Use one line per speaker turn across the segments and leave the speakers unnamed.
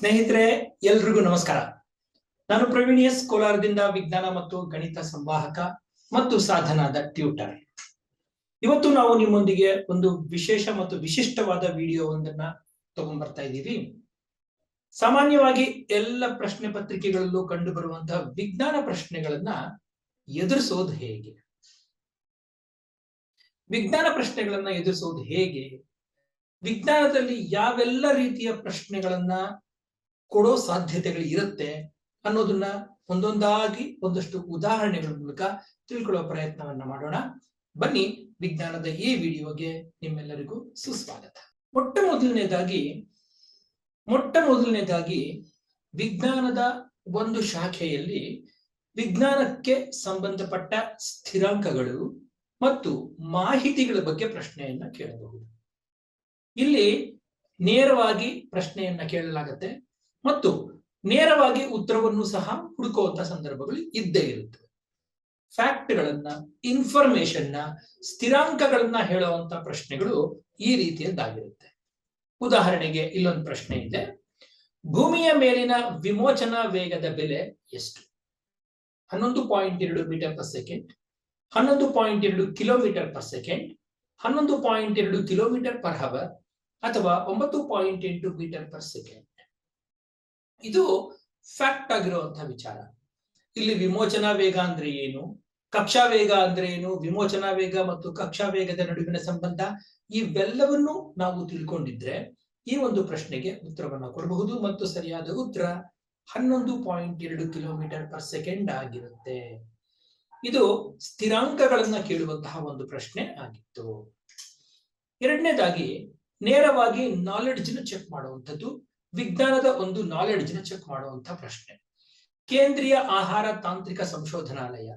ಸ್ನೇಹಿತರೆ, ಎಲ್ರಿಗೂ ನಮಸ್ಕಾರ. ನಾನು ಪ್ರವೀಣ್ ಎಸ್, ಕೋಲಾರದಿಂದ ವಿಜ್ಞಾನ ಮತ್ತು ಗಣಿತ ಸಂವಾಹಕ ಮತ್ತು ಸಾಧನಾದ ಟ್ಯೂಟರ್. ಇವತ್ತು ನಾವು ನಿಮ್ಮೊಂದಿಗೆ ಒಂದು ವಿಶೇಷ ಮತ್ತು ವಿಶಿಷ್ಟವಾದ ವಿಡಿಯೋ ಒಂದನ್ನ ತಗೊಂಡ್ಬರ್ತಾ ಇದ್ದೀವಿ. ಸಾಮಾನ್ಯವಾಗಿ ಎಲ್ಲ ಪ್ರಶ್ನೆ ಪತ್ರಿಕೆಗಳಲ್ಲೂ ಕಂಡು ಬರುವಂತಹ ವಿಜ್ಞಾನ ಪ್ರಶ್ನೆಗಳನ್ನ ಎದುರಿಸೋದು ಹೇಗೆ? ವಿಜ್ಞಾನ ಪ್ರಶ್ನೆಗಳನ್ನ ಎದುರಿಸೋದು ಹೇಗೆ? ವಿಜ್ಞಾನದಲ್ಲಿ ಯಾವೆಲ್ಲ ರೀತಿಯ ಪ್ರಶ್ನೆಗಳನ್ನ ಕೊಡೋ ಸಾಧ್ಯತೆಗಳು ಇರುತ್ತೆ ಅನ್ನೋದನ್ನ ಒಂದೊಂದಾಗಿ ಒಂದಷ್ಟು ಉದಾಹರಣೆಗಳ ಮೂಲಕ ತಿಳ್ಕೊಳ್ಳೋ ಪ್ರಯತ್ನವನ್ನ ಮಾಡೋಣ. ಬನ್ನಿ, ವಿಜ್ಞಾನದ ಈ ವಿಡಿಯೋಗೆ ನಿಮ್ಮೆಲ್ಲರಿಗೂ ಸುಸ್ವಾಗತ. ಮೊಟ್ಟ ಮೊದಲನೇದಾಗಿ ಮೊಟ್ಟ ಮೊದಲನೇದಾಗಿ ವಿಜ್ಞಾನದ ಒಂದು ಶಾಖೆಯಲ್ಲಿ ವಿಜ್ಞಾನಕ್ಕೆ ಸಂಬಂಧಪಟ್ಟ ಸ್ಥಿರಾಂಕಗಳು ಮತ್ತು ಮಾಹಿತಿಗಳ ಬಗ್ಗೆ ಪ್ರಶ್ನೆಯನ್ನ ಕೇಳಬಹುದು. ಇಲ್ಲಿ ನೇರವಾಗಿ ಪ್ರಶ್ನೆಯನ್ನ ಕೇಳಲಾಗತ್ತೆ. ಮತ್ತು ನೇರವಾಗಿ ಉತ್ತರವನ್ನು ಸಹ ಹುಡುಕುವಂತ ಸಂದರ್ಭಗಳು ಇದ್ದೇ ಇರುತ್ತವೆ. ಫ್ಯಾಕ್ಟ್ಗಳನ್ನ ಇನ್ಫಾರ್ಮೇಶನ್ನ ಸ್ಥಿರಾಂಕಗಳನ್ನ ಹೇಳುವಂತ ಪ್ರಶ್ನೆಗಳು ಈ ರೀತಿಯದ್ದಾಗಿರುತ್ತೆ. ಉದಾಹರಣೆಗೆ ಇಲ್ಲೊಂದು ಪ್ರಶ್ನೆ ಇದೆ. ಭೂಮಿಯ ಮೇಲಿನ ವಿಮೋಚನಾ ವೇಗದ ಬೆಲೆ ಎಷ್ಟು? ಹನ್ನೊಂದು ಪಾಯಿಂಟ್ ಎರಡು ಮೀಟರ್ ಪರ್ ಸೆಕೆಂಡ್, ಹನ್ನೊಂದು ಪಾಯಿಂಟ್ ಎರಡು ಕಿಲೋಮೀಟರ್ ಪರ್ ಸೆಕೆಂಡ್, ಹನ್ನೊಂದು ಪಾಯಿಂಟ್ ಎರಡು ಕಿಲೋಮೀಟರ್ ಪರ್ ಹವರ್ ಅಥವಾ ಒಂಬತ್ತು ಪಾಯಿಂಟ್ ಎಂಟು ಮೀಟರ್ ಪರ್ ಸೆಕೆಂಡ್. ಇದು ಫ್ಯಾಕ್ಟ್ ಆಗಿರುವಂತಹ ವಿಚಾರ. ಇಲ್ಲಿ ವಿಮೋಚನಾ ವೇಗ ಅಂದ್ರೆ ಏನು? ಕಕ್ಷಾ ವೇಗ ಅಂದ್ರೆ ಏನು? ವಿಮೋಚನಾ ವೇಗ ಮತ್ತು ಕಕ್ಷಾ ವೇಗದ ನಡುವಿನ ಸಂಬಂಧ ಇವೆಲ್ಲವನ್ನು ನಾವು ತಿಳ್ಕೊಂಡಿದ್ರೆ ಈ ಒಂದು ಪ್ರಶ್ನೆಗೆ ಉತ್ತರವನ್ನು ಕೊಡಬಹುದು ಮತ್ತು ಸರಿಯಾದ ಉತ್ತರ ಹನ್ನೊಂದು ಪಾಯಿಂಟ್ ಎರಡು ಕಿಲೋಮೀಟರ್ ಪರ್ ಸೆಕೆಂಡ್ ಆಗಿರುತ್ತೆ. ಇದು ಸ್ಥಿರಾಂಕಗಳನ್ನ ಕೇಳುವಂತಹ ಒಂದು ಪ್ರಶ್ನೆ ಆಗಿತ್ತು. ಎರಡನೇದಾಗಿ ನೇರವಾಗಿ ನಾಲೆಡ್ಜ್ ಚೆಕ್ ಮಾಡುವಂಥದ್ದು ವಿಜ್ಞಾನದ ಒಂದು ನಾಲೆಡ್ಜ್ನ ಚೆಕ್ ಮಾಡುವಂತಹ ಪ್ರಶ್ನೆ. ಕೇಂದ್ರೀಯ ಆಹಾರ ತಾಂತ್ರಿಕ ಸಂಶೋಧನಾಲಯ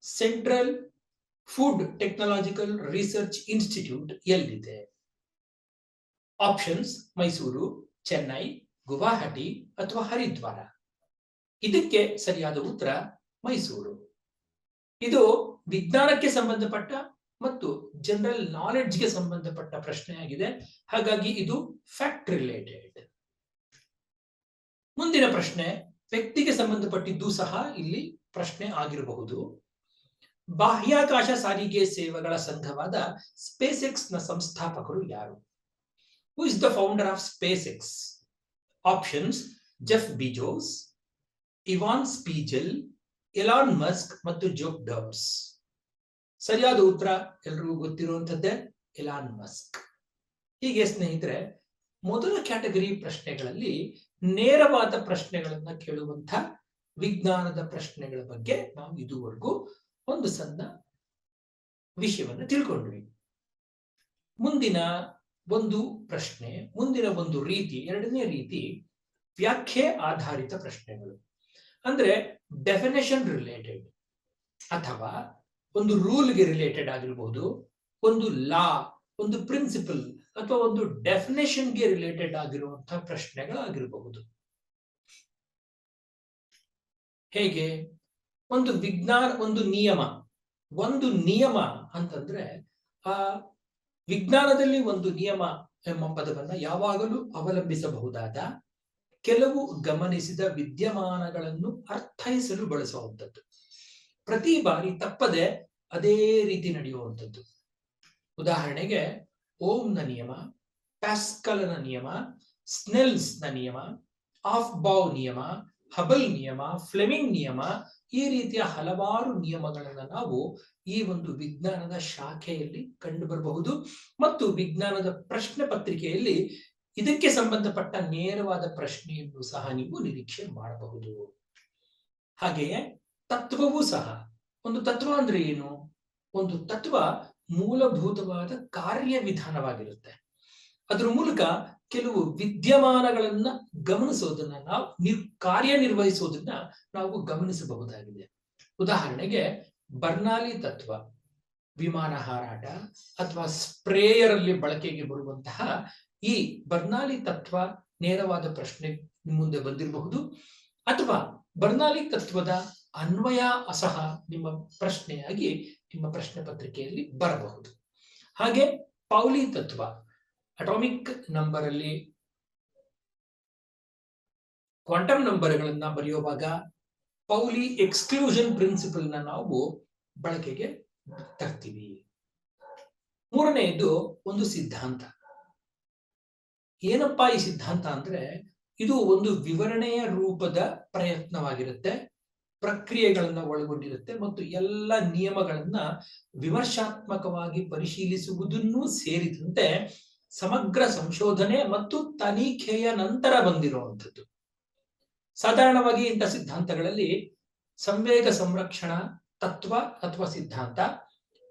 Central Food Technological Research Institute ಎಲ್ಲಿದೆ? ಆಪ್ಷನ್ಸ್ ಮೈಸೂರು, ಚೆನ್ನೈ, ಗುವಾಹಟಿ ಅಥವಾ ಹರಿದ್ವಾರ. ಇದಕ್ಕೆ ಸರಿಯಾದ ಉತ್ತರ ಮೈಸೂರು. ಇದು ವಿಜ್ಞಾನಕ್ಕೆ ಸಂಬಂಧಪಟ್ಟ ಮತ್ತು ಜನರಲ್ ನಾಲೆಡ್ಜ್ಗೆ ಸಂಬಂಧಪಟ್ಟ ಪ್ರಶ್ನೆಯಾಗಿದೆ. ಹಾಗಾಗಿ ಇದು ಫ್ಯಾಕ್ಟ್ ರಿಲೇಟೆಡ್ ಮುಂದಿನ ಪ್ರಶ್ನೆ, ವ್ಯಕ್ತಿಗೆ ಸಂಬಂಧಪಟ್ಟಿದ್ದು ಸಹ ಇಲ್ಲಿ ಪ್ರಶ್ನೆ ಆಗಿರಬಹುದು. ಬಾಹ್ಯಾಕಾಶ ಸಾರಿಗೆ ಸೇವೆಗಳ ಸಂಘವಾದ ಸ್ಪೇಸ್ನ ಸಂಸ್ಥಾಪಕರು ಯಾರು? Who is the founder of SpaceX options Jeff Bezos Evan Spiegel Elon Musk ಮತ್ತು ಜೋಕ್ ಡಬ್ಸ್ ಸರಿಯಾದ ಉತ್ತರ ಎಲ್ರಿಗೂ ಗೊತ್ತಿರುವಂತದ್ದೇ ಎಲಾನ್ ಮಸ್ಕ್ ಹೀಗೆ ಸ್ನೇಹಿತರೆ ಮೊದಲ ಕ್ಯಾಟಗರಿ ಪ್ರಶ್ನೆಗಳಲ್ಲಿ ನೇರವಾದ ಪ್ರಶ್ನೆಗಳನ್ನ ಕೇಳುವಂತ ವಿಜ್ಞಾನದ ಪ್ರಶ್ನೆಗಳ ಬಗ್ಗೆ ನಾವು ಇದುವರೆಗೂ ಒಂದು ಸಣ್ಣ ವಿಷಯವನ್ನು ತಿಳ್ಕೊಂಡ್ವಿ. ಮುಂದಿನ ಒಂದು ಪ್ರಶ್ನೆ, ಮುಂದಿನ ಒಂದು ರೀತಿ, ಎರಡನೇ ರೀತಿ ವ್ಯಾಖ್ಯೆ ಆಧಾರಿತ ಪ್ರಶ್ನೆಗಳು. ಅಂದ್ರೆ ಡೆಫಿನೇಷನ್ ರಿಲೇಟೆಡ್ ಅಥವಾ ಒಂದು ರೂಲ್ಗೆ ರಿಲೇಟೆಡ್ ಆಗಿರಬಹುದು ಒಂದು ಲಾ ಒಂದು ಪ್ರಿನ್ಸಿಪಲ್ ಅಥವಾ ಒಂದು ಡೆಫಿನೇಷನ್ಗೆ ರಿಲೇಟೆಡ್ ಆಗಿರುವಂತಹ ಪ್ರಶ್ನೆಗಳಾಗಿರಬಹುದು. ಹೇಗೆ? ಒಂದು ವಿಜ್ಞಾನ, ಒಂದು ನಿಯಮ. ಒಂದು ನಿಯಮ ಅಂತಂದ್ರೆ, ಆ ವಿಜ್ಞಾನದಲ್ಲಿ ಒಂದು ನಿಯಮ ಎಂಬ ಪದವನ್ನ ಯಾವಾಗಲೂ ಅವಲಂಬಿಸಬಹುದಾದ ಕೆಲವು ಗಮನಿಸಿದ ವಿದ್ಯಮಾನಗಳನ್ನು ಅರ್ಥೈಸಲು ಬಳಸುವಂಥದ್ದು. ಪ್ರತಿ ಬಾರಿ ತಪ್ಪದೆ ಅದೇ ರೀತಿ ನಡೆಯುವಂಥದ್ದು. ಉದಾಹರಣೆಗೆ ಓಂನ ನಿಯಮ, ಪ್ಯಾಸ್ಕಲ್ನ ನಿಯಮ ಸ್ನೆಲ್ಸ್ನ ನಿಯಮ ಆಫ್ ಬಾವ್ ನಿಯಮ, ಹಬಲ್ ನಿಯಮ, ಫ್ಲೆಮಿಂಗ್ ನಿಯಮ, ಈ ರೀತಿಯ ಹಲವಾರು ನಿಯಮಗಳನ್ನು ನಾವು ಈ ಒಂದು ವಿಜ್ಞಾನದ ಶಾಖೆಯಲ್ಲಿ ಕಂಡು ಬರಬಹುದು ಮತ್ತು ವಿಜ್ಞಾನದ ಪ್ರಶ್ನೆ ಪತ್ರಿಕೆಯಲ್ಲಿ ಇದಕ್ಕೆ ಸಂಬಂಧಪಟ್ಟ ನೇರವಾದ ಪ್ರಶ್ನೆಯನ್ನು ಸಹ ನೀವು ನಿರೀಕ್ಷೆ ಮಾಡಬಹುದು. ಹಾಗೆಯೇ ತತ್ವವೂ ಸಹ, ಒಂದು ತತ್ವ ಅಂದ್ರೆ ಏನು? ಒಂದು ತತ್ವ ಮೂಲಭೂತವಾದ ಕಾರ್ಯವಿಧಾನವಾಗಿರುತ್ತೆ. ಅದ್ರ ಮೂಲಕ ಕೆಲವು ವಿದ್ಯಮಾನಗಳನ್ನ ಗಮನಿಸೋದನ್ನ ನಾವು ನಿರ್, ಕಾರ್ಯನಿರ್ವಹಿಸೋದನ್ನ ನಾವು ಗಮನಿಸಬಹುದಾಗಿದೆ. ಉದಾಹರಣೆಗೆ ಬರ್ನಾಲಿ ತತ್ವ, ವಿಮಾನ ಹಾರಾಟ ಅಥವಾ ಸ್ಪ್ರೇಯರ್ ಅಲ್ಲಿ ಬಳಕೆಗೆ ಬರುವಂತಹ ಈ ಬರ್ನಾಲಿ ತತ್ವ ನೇರವಾದ ಪ್ರಶ್ನೆ ಮುಂದೆ ಬಂದಿರಬಹುದು. ಅಥವಾ ಬರ್ನಾಲಿ ತತ್ವದ ಅನ್ವಯ ಅಸಹ ನಿಮ್ಮ ಪ್ರಶ್ನೆಯಾಗಿ ನಿಮ್ಮ ಪ್ರಶ್ನೆ ಪತ್ರಿಕೆಯಲ್ಲಿ ಬರಬಹುದು. ಹಾಗೆ ಪೌಲಿ ತತ್ವ ಅಟಾಮಿಕ್ ನಂಬರ್ ಅಲ್ಲಿ ಕ್ವಾಂಟಮ್ ನಂಬರ್ಗಳನ್ನ ಬರೆಯುವಾಗ ಪೌಲಿ ಎಕ್ಸ್ಕ್ಲೂಷನ್ ಪ್ರಿನ್ಸಿಪಲ್ ನಾವು ಬಳಕೆಗೆ ತರ್ತೀವಿ. ಮೂರನೆಯದು ಒಂದು ಸಿದ್ಧಾಂತ. ಏನಪ್ಪಾ ಈ ಸಿದ್ಧಾಂತ ಅಂದ್ರೆ ಇದು ಒಂದು ವಿವರಣೆಯ ರೂಪದ ಪ್ರಯತ್ನವಾಗಿರುತ್ತೆ. ಪ್ರಕ್ರಿಯೆಗಳನ್ನ ಒಳಗೊಂಡಿರುತ್ತೆ ಮತ್ತು ಎಲ್ಲ ನಿಯಮಗಳನ್ನ ವಿಮರ್ಶಾತ್ಮಕವಾಗಿ ಪರಿಶೀಲಿಸುವುದನ್ನು ಸೇರಿದಂತೆ ಸಮಗ್ರ ಸಂಶೋಧನೆ ಮತ್ತು ತನಿಖೆಯ ನಂತರ ಬಂದಿರುವಂಥದ್ದು. ಸಾಧಾರಣವಾಗಿ ಇಂಥ ಸಿದ್ಧಾಂತಗಳಲ್ಲಿ ಸಂವೇಗ ಸಂರಕ್ಷಣಾ, ತತ್ವ ಅಥವಾ ಸಿದ್ಧಾಂತ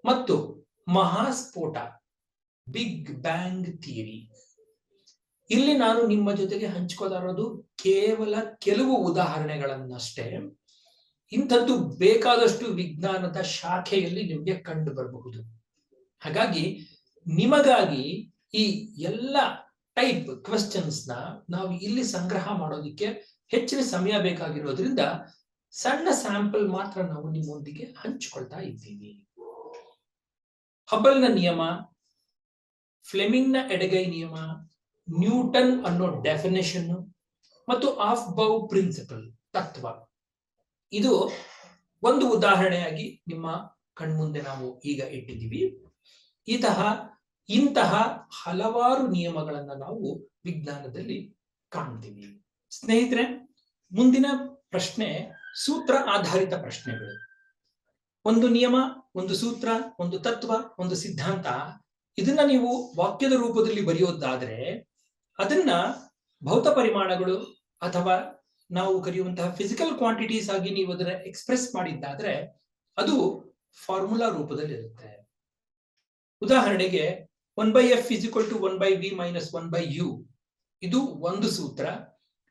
ಮತ್ತು ಮಹಾಸ್ಫೋಟ, ಬಿಗ್ ಬ್ಯಾಂಗ್ ಥಿಯರಿ. ಇಲ್ಲಿ ನಾನು ನಿಮ್ಮ ಜೊತೆಗೆ ಹಂಚ್ಕೋತಾ ಇರೋದು ಕೇವಲ ಕೆಲವು ಉದಾಹರಣೆಗಳನ್ನಷ್ಟೇ. ಇಂಥದ್ದು ಬೇಕಾದಷ್ಟು ವಿಜ್ಞಾನದ ಶಾಖೆಯಲ್ಲಿ ನಿಮಗೆ ಕಂಡು ಬರಬಹುದು ಹಾಗಾಗಿ ನಿಮಗಾಗಿ ಈ ಎಲ್ಲ ಟೈಪ್ ಕ್ವೆಶ್ಚನ್ಸ್ನ ನಾವು ಇಲ್ಲಿ ಸಂಗ್ರಹ ಮಾಡೋದಿಕ್ಕೆ ಹೆಚ್ಚಿನ ಸಮಯ ಬೇಕಾಗಿರೋದ್ರಿಂದ ಸಣ್ಣ ಸ್ಯಾಂಪಲ್ ಮಾತ್ರ ನಾವು ನಿಮ್ಮೊಂದಿಗೆ ಹಂಚಿಕೊಳ್ತಾ ಇದ್ದೀವಿ. ಹಬಲ್ನ ನಿಯಮ ಫ್ಲೆಮಿಂಗ್ನ ಎಡಗೈ ನಿಯಮ ನ್ಯೂಟನ್ ಅನ್ನೋ ಡೆಫಿನೇಷನ್ ಮತ್ತು ಆಫ್ ಬೌ ಪ್ರಿನ್ಸಿಪಲ್ ತತ್ವ. ಇದು ಒಂದು ಉದಾಹರಣೆಯಾಗಿ ನಿಮ್ಮ ಕಣ್ಮುಂದೆ ನಾವು ಈಗ ಇಟ್ಟಿದ್ದೀವಿ. ಇಂತಹ ಇಂತಹ ಹಲವಾರು ನಿಯಮಗಳನ್ನ ನಾವು ವಿಜ್ಞಾನದಲ್ಲಿ ಕಾಣ್ತೀವಿ. ಸ್ನೇಹಿತರೆ, ಮುಂದಿನ ಪ್ರಶ್ನೆ ಸೂತ್ರ ಆಧಾರಿತ ಪ್ರಶ್ನೆಗಳು. ಒಂದು ನಿಯಮ, ಒಂದು ಸೂತ್ರ, ಒಂದು ತತ್ವ, ಒಂದು ಸಿದ್ಧಾಂತ, ಇದನ್ನ ನೀವು ವಾಕ್ಯದ ರೂಪದಲ್ಲಿ ಬರೆಯೋದಾದ್ರೆ ಅದನ್ನ ಭೌತ ಪರಿಮಾಣಗಳು ಅಥವಾ ನಾವು ಕರೆಯುವಂತಹ ಫಿಸಿಕಲ್ ಕ್ವಾಂಟಿಟೀಸ್ ಆಗಿ ನೀವು ಅದನ್ನ ಎಕ್ಸ್ಪ್ರೆಸ್ ಮಾಡಿದ್ದಾದ್ರೆ ಅದು ಫಾರ್ಮುಲಾ ರೂಪದಲ್ಲಿ ಇರುತ್ತೆ ಉದಾಹರಣೆಗೆ one by F is to one by V minus one by U ಇದು ಒಂದು ಸೂತ್ರ.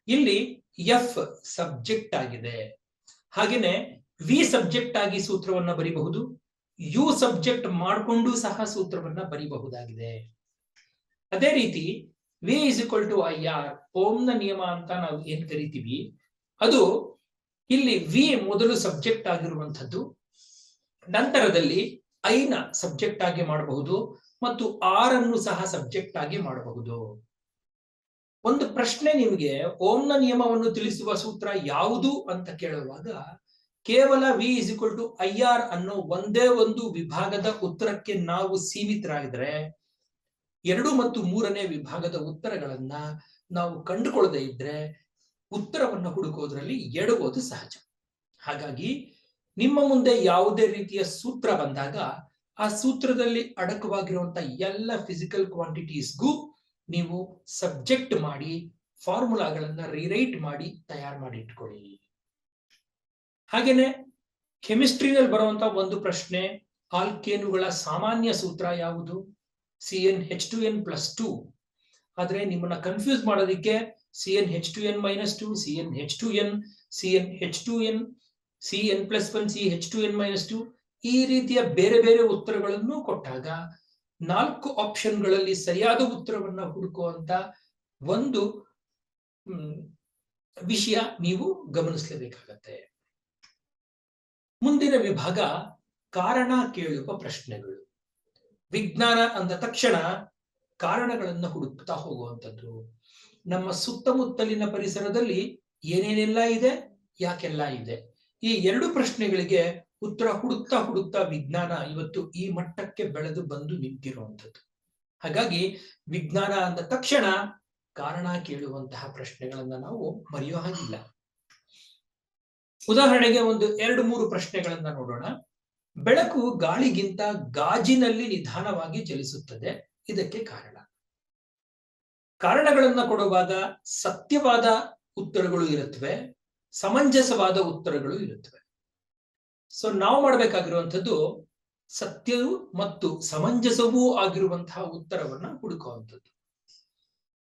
ಇಲ್ಲಿ ಎಫ್ ಸಬ್ಜೆಕ್ಟ್ ಆಗಿದೆ. ಹಾಗೇನೆ ವಿ ಸಬ್ಜೆಕ್ಟ್ ಆಗಿ ಸೂತ್ರವನ್ನ ಬರೀಬಹುದು. ಯು ಸಬ್ಜೆಕ್ಟ್ ಮಾಡಿಕೊಂಡು ಸಹ ಸೂತ್ರವನ್ನ ಬರೀಬಹುದಾಗಿದೆ. ಅದೇ ರೀತಿ V is equal to I R ಓಂನ ನಿಯಮ ಅಂತ ನಾವು ಏನ್ ಕರಿತೀವಿ? ಅದು ಇಲ್ಲಿ ವಿ ಮೊದಲು ಸಬ್ಜೆಕ್ಟ್ ಆಗಿರುವಂಥದ್ದು, ನಂತರದಲ್ಲಿ ಐನ ಸಬ್ಜೆಕ್ಟ್ ಆಗಿ ಮಾಡಬಹುದು ಮತ್ತು ಆರ್ ಅನ್ನು ಸಹ ಸಬ್ಜೆಕ್ಟ್ ಆಗಿ ಮಾಡಬಹುದು. ಒಂದು ಪ್ರಶ್ನೆ ನಿಮಗೆ ಓಂನ ನಿಯಮವನ್ನು ತಿಳಿಸುವ ಸೂತ್ರ ಯಾವುದು ಅಂತ ಕೇಳುವಾಗ, ಕೇವಲ V is equal to I R ಅನ್ನೋ ಒಂದೇ ಒಂದು ವಿಭಾಗದ ಉತ್ತರಕ್ಕೆ ನಾವು ಸೀಮಿತರಾಗಿದ್ರೆ ಎರಡು ಮತ್ತು ಮೂರನೇ ವಿಭಾಗದ ಉತ್ತರಗಳನ್ನ ನಾವು ಕಂಡುಕೊಳ್ಳದೆ ಇದ್ರೆ ಉತ್ತರವನ್ನು ಹುಡುಕೋದ್ರಲ್ಲಿ ಎಡುವುದು ಸಹಜ. ಹಾಗಾಗಿ ನಿಮ್ಮ ಮುಂದೆ ಯಾವುದೇ ರೀತಿಯ ಸೂತ್ರ ಬಂದಾಗ ಆ ಸೂತ್ರದಲ್ಲಿ ಅಡಕವಾಗಿರುವಂತಹ ಎಲ್ಲ ಫಿಸಿಕಲ್ ಕ್ವಾಂಟಿಟೀಸ್ಗೂ ನೀವು ಸಬ್ಜೆಕ್ಟ್ ಮಾಡಿ ಫಾರ್ಮುಲಾಗಳನ್ನ ರಿರೈಟ್ ಮಾಡಿ, ತಯಾರು ಮಾಡಿ ಇಟ್ಕೊಳ್ಳಿ. ಹಾಗೇನೆ ಕೆಮಿಸ್ಟ್ರಿನಲ್ಲಿ ಬರುವಂತ ಒಂದು ಪ್ರಶ್ನೆ ಆಲ್ಕೇನುಗಳ ಸಾಮಾನ್ಯ ಸೂತ್ರ ಯಾವುದು? C N H two N plus two ಆದ್ರೆ ನಿಮ್ಮನ್ನ ಕನ್ಫ್ಯೂಸ್ ಮಾಡೋದಿಕ್ಕೆ C N H two N minus two C N H two N C N H two N C N plus one C H two N minus two ಈ ರೀತಿಯ ಬೇರೆ ಬೇರೆ ಉತ್ತರಗಳನ್ನು ಕೊಟ್ಟಾಗ ನಾಲ್ಕು ಆಪ್ಷನ್ಗಳಲ್ಲಿ ಸರಿಯಾದ ಉತ್ತರವನ್ನ ಹುಡುಕುವಂತ ಒಂದು ವಿಷಯ ನೀವು ಗಮನಿಸಲೇಬೇಕಾಗತ್ತೆ. ಮುಂದಿನ ವಿಭಾಗ ಕಾರಣ ಕೇಳುವ ಪ್ರಶ್ನೆಗಳು. ವಿಜ್ಞಾನ ಅಂದ ತಕ್ಷಣ ಕಾರಣಗಳನ್ನ ಹುಡುಕ್ತಾ ಹೋಗುವಂಥದ್ದು. ನಮ್ಮ ಸುತ್ತಮುತ್ತಲಿನ ಪರಿಸರದಲ್ಲಿ ಏನೇನೆಲ್ಲ ಇದೆ, ಯಾಕೆಲ್ಲ ಇದೆ? ಈ ಎರಡು ಪ್ರಶ್ನೆಗಳಿಗೆ ಉತ್ತರ ಹುಡುಕ್ತಾ ಹುಡುಕ್ತಾ ವಿಜ್ಞಾನ ಇವತ್ತು ಈ ಮಟ್ಟಕ್ಕೆ ಬೆಳೆದು ಬಂದು ನಿಂತಿರುವಂಥದ್ದು. ಹಾಗಾಗಿ ವಿಜ್ಞಾನ ಅಂದ ತಕ್ಷಣ ಕಾರಣ ಕೇಳುವಂತಹ ಪ್ರಶ್ನೆಗಳನ್ನ ನಾವು ಮರೆಯೋ ಹಾಗಿಲ್ಲ. ಉದಾಹರಣೆಗೆ ಒಂದು ಎರಡು ಮೂರು ಪ್ರಶ್ನೆಗಳನ್ನ ನೋಡೋಣ. ಬೆಳಕು ಗಾಳಿಗಿಂತ ಗಾಜಿನಲ್ಲಿ ನಿಧಾನವಾಗಿ ಚಲಿಸುತ್ತದೆ. ಇದಕ್ಕೆ ಕಾರಣ. ಕಾರಣಗಳನ್ನ ಕೊಡುವಾಗ ಸತ್ಯವಾದ ಉತ್ತರಗಳು ಇರುತ್ತವೆ. ಸಮಂಜಸವಾದ ಉತ್ತರಗಳು ಇರುತ್ತವೆ. ಸೊ ನಾವು ಮಾಡಬೇಕಾಗಿರುವಂಥದ್ದು ಸತ್ಯವೂ ಮತ್ತು ಸಮಂಜಸವೂ ಆಗಿರುವಂತಹ ಉತ್ತರವನ್ನ ಹುಡುಕುವಂಥದ್ದು.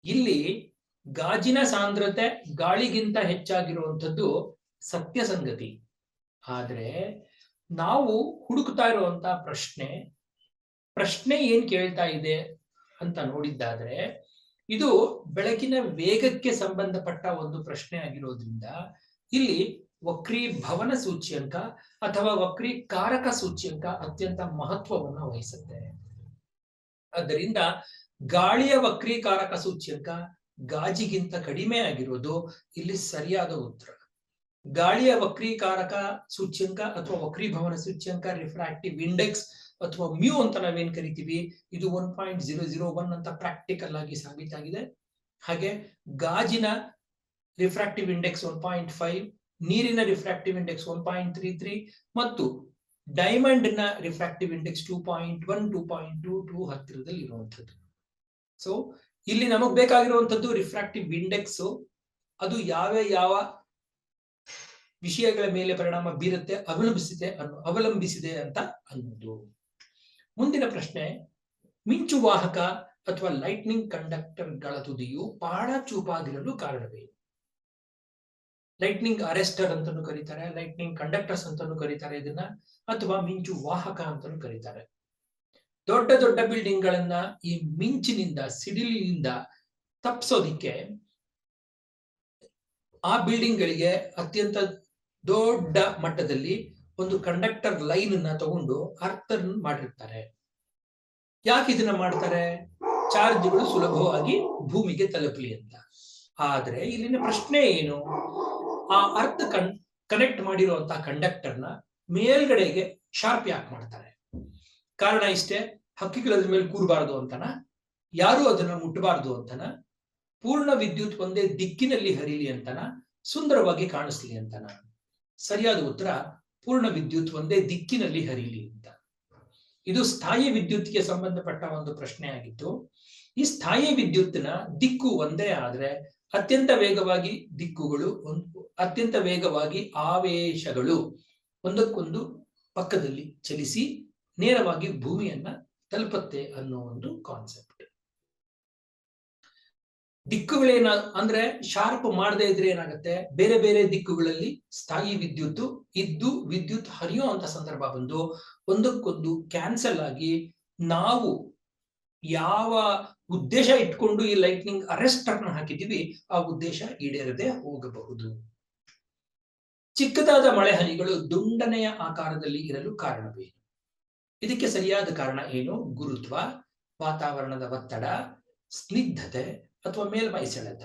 ಇಲ್ಲಿ ಗಾಜಿನ ಸಾಂದ್ರತೆ ಗಾಳಿಗಿಂತ ಹೆಚ್ಚಾಗಿರುವಂಥದ್ದು ಸತ್ಯ ಸಂಗತಿ ಆದ್ರೆ ನಾವು ಹುಡುಕ್ತಾ ಇರುವಂತಹ ಪ್ರಶ್ನೆ ಪ್ರಶ್ನೆ ಏನ್ ಕೇಳ್ತಾ ಇದೆ ಅಂತ ನೋಡಿದ್ದಾದ್ರೆ, ಇದು ಬೆಳಕಿನ ವೇಗಕ್ಕೆ ಸಂಬಂಧಪಟ್ಟ ಒಂದು ಪ್ರಶ್ನೆ ಆಗಿರೋದ್ರಿಂದ, ಇಲ್ಲಿ ವಕ್ರೀಭವನ ಸೂಚ್ಯಂಕ ಅಥವಾ ವಕ್ರೀಕಾರಕ ಸೂಚ್ಯಂಕ ಅತ್ಯಂತ ಮಹತ್ವವನ್ನು ವಹಿಸುತ್ತೆ. ಆದ್ದರಿಂದ ಗಾಳಿಯ ವಕ್ರೀಕಾರಕ ಸೂಚ್ಯಂಕ ಗಾಜಿಗಿಂತ ಕಡಿಮೆ ಆಗಿರೋದು ಇಲ್ಲಿ ಸರಿಯಾದ ಉತ್ತರ. ಗಾಳಿಯ ವಕ್ರೀಕಾರಕ ಸೂಚ್ಯಂಕ ಅಥವಾ ವಕ್ರೀಭವನ ಸೂಚ್ಯಂಕ ರಿಫ್ರಾಕ್ಟಿವ್ ಇಂಡೆಕ್ಸ್ ಅಥವಾ ಮ್ಯೂ ಅಂತ ನಾವೇನ್ ಕರಿತೀವಿ? ಇದು one point zero zero one ಅಂತ ಪ್ರಾಕ್ಟಿಕಲ್ ಆಗಿ ಸಾಬೀತಾಗಿದೆ ಹಾಗೆ ಗಾಜಿನ refractive index one point five ನೀರಿನ refractive index one point three three ಮತ್ತು diamond refractive index two point one two point two two ಹತ್ತಿರದಲ್ಲಿ ಇರುವಂತದ್ದು ಸೊ ಇಲ್ಲಿ ನಮಗ್ ಬೇಕಾಗಿರುವಂತದ್ದು ರಿಫ್ರಾಕ್ಟಿವ್ ಇಂಡೆಕ್ಸ್ ಅದು ಯಾವ ಯಾವ ವಿಷಯಗಳ ಮೇಲೆ ಪರಿಣಾಮ ಬೀರುತ್ತೆ, ಅವಲಂಬಿಸಿದೆ ಅನ್ನೋ, ಅವಲಂಬಿಸಿದೆ ಅಂತ ಅನ್ನೋದು. ಮುಂದಿನ ಪ್ರಶ್ನೆ ಮಿಂಚು ವಾಹಕ ಅಥವಾ ಲೈಟ್ನಿಂಗ್ ಕಂಡಕ್ಟರ್ಗಳ ತುದಿಯು ಬಹಳ ಚೂಪಾಗಿರಲು ಕಾರಣವೇ ಲೈಟ್ನಿಂಗ್ ಅರೆಸ್ಟರ್ ಅಂತಾನು ಕರೀತಾರೆ ಲೈಟ್ನಿಂಗ್ ಕಂಡಕ್ಟರ್ಸ್ ಅಂತಾನು ಕರೀತಾರೆ ಇದನ್ನ, ಅಥವಾ ಮಿಂಚು ವಾಹಕ ಅಂತಾನು ಕರೀತಾರೆ. ದೊಡ್ಡ ದೊಡ್ಡ ಬಿಲ್ಡಿಂಗ್ ಗಳನ್ನ ಈ ಮಿಂಚಿನಿಂದ, ಸಿಡಿಲಿನಿಂದ ತಪ್ಪಿಸೋದಿಕ್ಕೆ ಆ ಬಿಲ್ಡಿಂಗ್ ಗಳಿಗೆ ಅತ್ಯಂತ ದೊಡ್ಡ ಮಟ್ಟದಲ್ಲಿ ಒಂದು ಕಂಡಕ್ಟರ್ ಲೈನ್ ಅನ್ನ ತಗೊಂಡು ಅರ್ಥ ಮಾಡಿರ್ತಾರೆ. ಯಾಕೆ ಇದನ್ನ ಮಾಡ್ತಾರೆ? ಚಾರ್ಜ್ಗಳು ಸುಲಭವಾಗಿ ಭೂಮಿಗೆ ತಲುಪಲಿ ಅಂತ. ಆದ್ರೆ ಇಲ್ಲಿನ ಪ್ರಶ್ನೆ ಏನು? ಆ ಅರ್ಥ ಕನ್ ಕನೆಕ್ಟ್ ಮಾಡಿರುವಂತಹ ಕಂಡಕ್ಟರ್ನ ಮೇಲ್ಗಡೆಗೆ ಶಾರ್ಪ್ ಯಾಕೆ ಮಾಡ್ತಾರೆ? ಕಾರಣ ಇಷ್ಟೇ ಹಕ್ಕಿಗಳ ಮೇಲೆ ಕೂರಬಾರದು ಅಂತನ, ಯಾರು ಅದನ್ನ ಮುಟ್ಟಬಾರದು ಅಂತನ, ಪೂರ್ಣ ವಿದ್ಯುತ್ ಒಂದೇ ದಿಕ್ಕಿನಲ್ಲಿ ಹರಿಲಿ ಅಂತನ, ಸುಂದರವಾಗಿ ಕಾಣಿಸ್ಲಿ ಅಂತನ. ಸರಿಯಾದ ಉತ್ತರ ಪೂರ್ಣ ವಿದ್ಯುತ್ ಒಂದೇ ದಿಕ್ಕಿನಲ್ಲಿ ಹರಿಲಿ ಅಂತ. ಇದು ಸ್ಥಾಯಿ ವಿದ್ಯುತ್ಗೆ ಸಂಬಂಧಪಟ್ಟ ಒಂದು ಪ್ರಶ್ನೆ ಆಗಿತ್ತು. ಈ ಸ್ಥಾಯಿ ವಿದ್ಯುತ್ನ ದಿಕ್ಕು ಒಂದೇ ಆದ್ರೆ ಅತ್ಯಂತ ವೇಗವಾಗಿ ದಿಕ್ಕುಗಳು ಅತ್ಯಂತ ವೇಗವಾಗಿ ಆವೇಶಗಳು ಒಂದಕ್ಕೊಂದು ಪಕ್ಕದಲ್ಲಿ ಚಲಿಸಿ ನೇರವಾಗಿ ಭೂಮಿಯನ್ನ ತಲುಪತ್ತೆ ಅನ್ನೋ ಒಂದು ಕಾನ್ಸೆಪ್ಟ್ ದಿಕ್ಕುಗಳೇನ, ಅಂದ್ರೆ ಶಾರ್ಪ್ ಮಾಡದೇ ಇದ್ರೆ ಏನಾಗುತ್ತೆ? ಬೇರೆ ಬೇರೆ ದಿಕ್ಕುಗಳಲ್ಲಿ ಸ್ಥಾಯಿ ವಿದ್ಯುತ್ ಇದ್ದು ವಿದ್ಯುತ್ ಹರಿಯೋ ಅಂತ ಸಂದರ್ಭ ಬಂದು ಒಂದಕ್ಕೊಂದು ಕ್ಯಾನ್ಸಲ್ ಆಗಿ ನಾವು ಯಾವ ಉದ್ದೇಶ ಇಟ್ಕೊಂಡು ಈ ಲೈಟ್ನಿಂಗ್ ಅರೆಸ್ಟರ್ನ ಹಾಕಿದೀವಿ ಆ ಉದ್ದೇಶ ಈಡೇರದೆ ಹೋಗಬಹುದು. ಚಿಕ್ಕದಾದ ಮಳೆ ಹನಿಗಳು ದುಂಡನೆಯ ಆಕಾರದಲ್ಲಿ ಇರಲು ಕಾರಣವೇನು? ಇದಕ್ಕೆ ಸರಿಯಾದ ಕಾರಣ ಏನು? ಗುರುತ್ವ, ವಾತಾವರಣದ ಒತ್ತಡ, ಸ್ನಿಗ್ಧತೆ ಅಥವಾ ಮೇಲ್ಮೈ ಸೆಳೆತ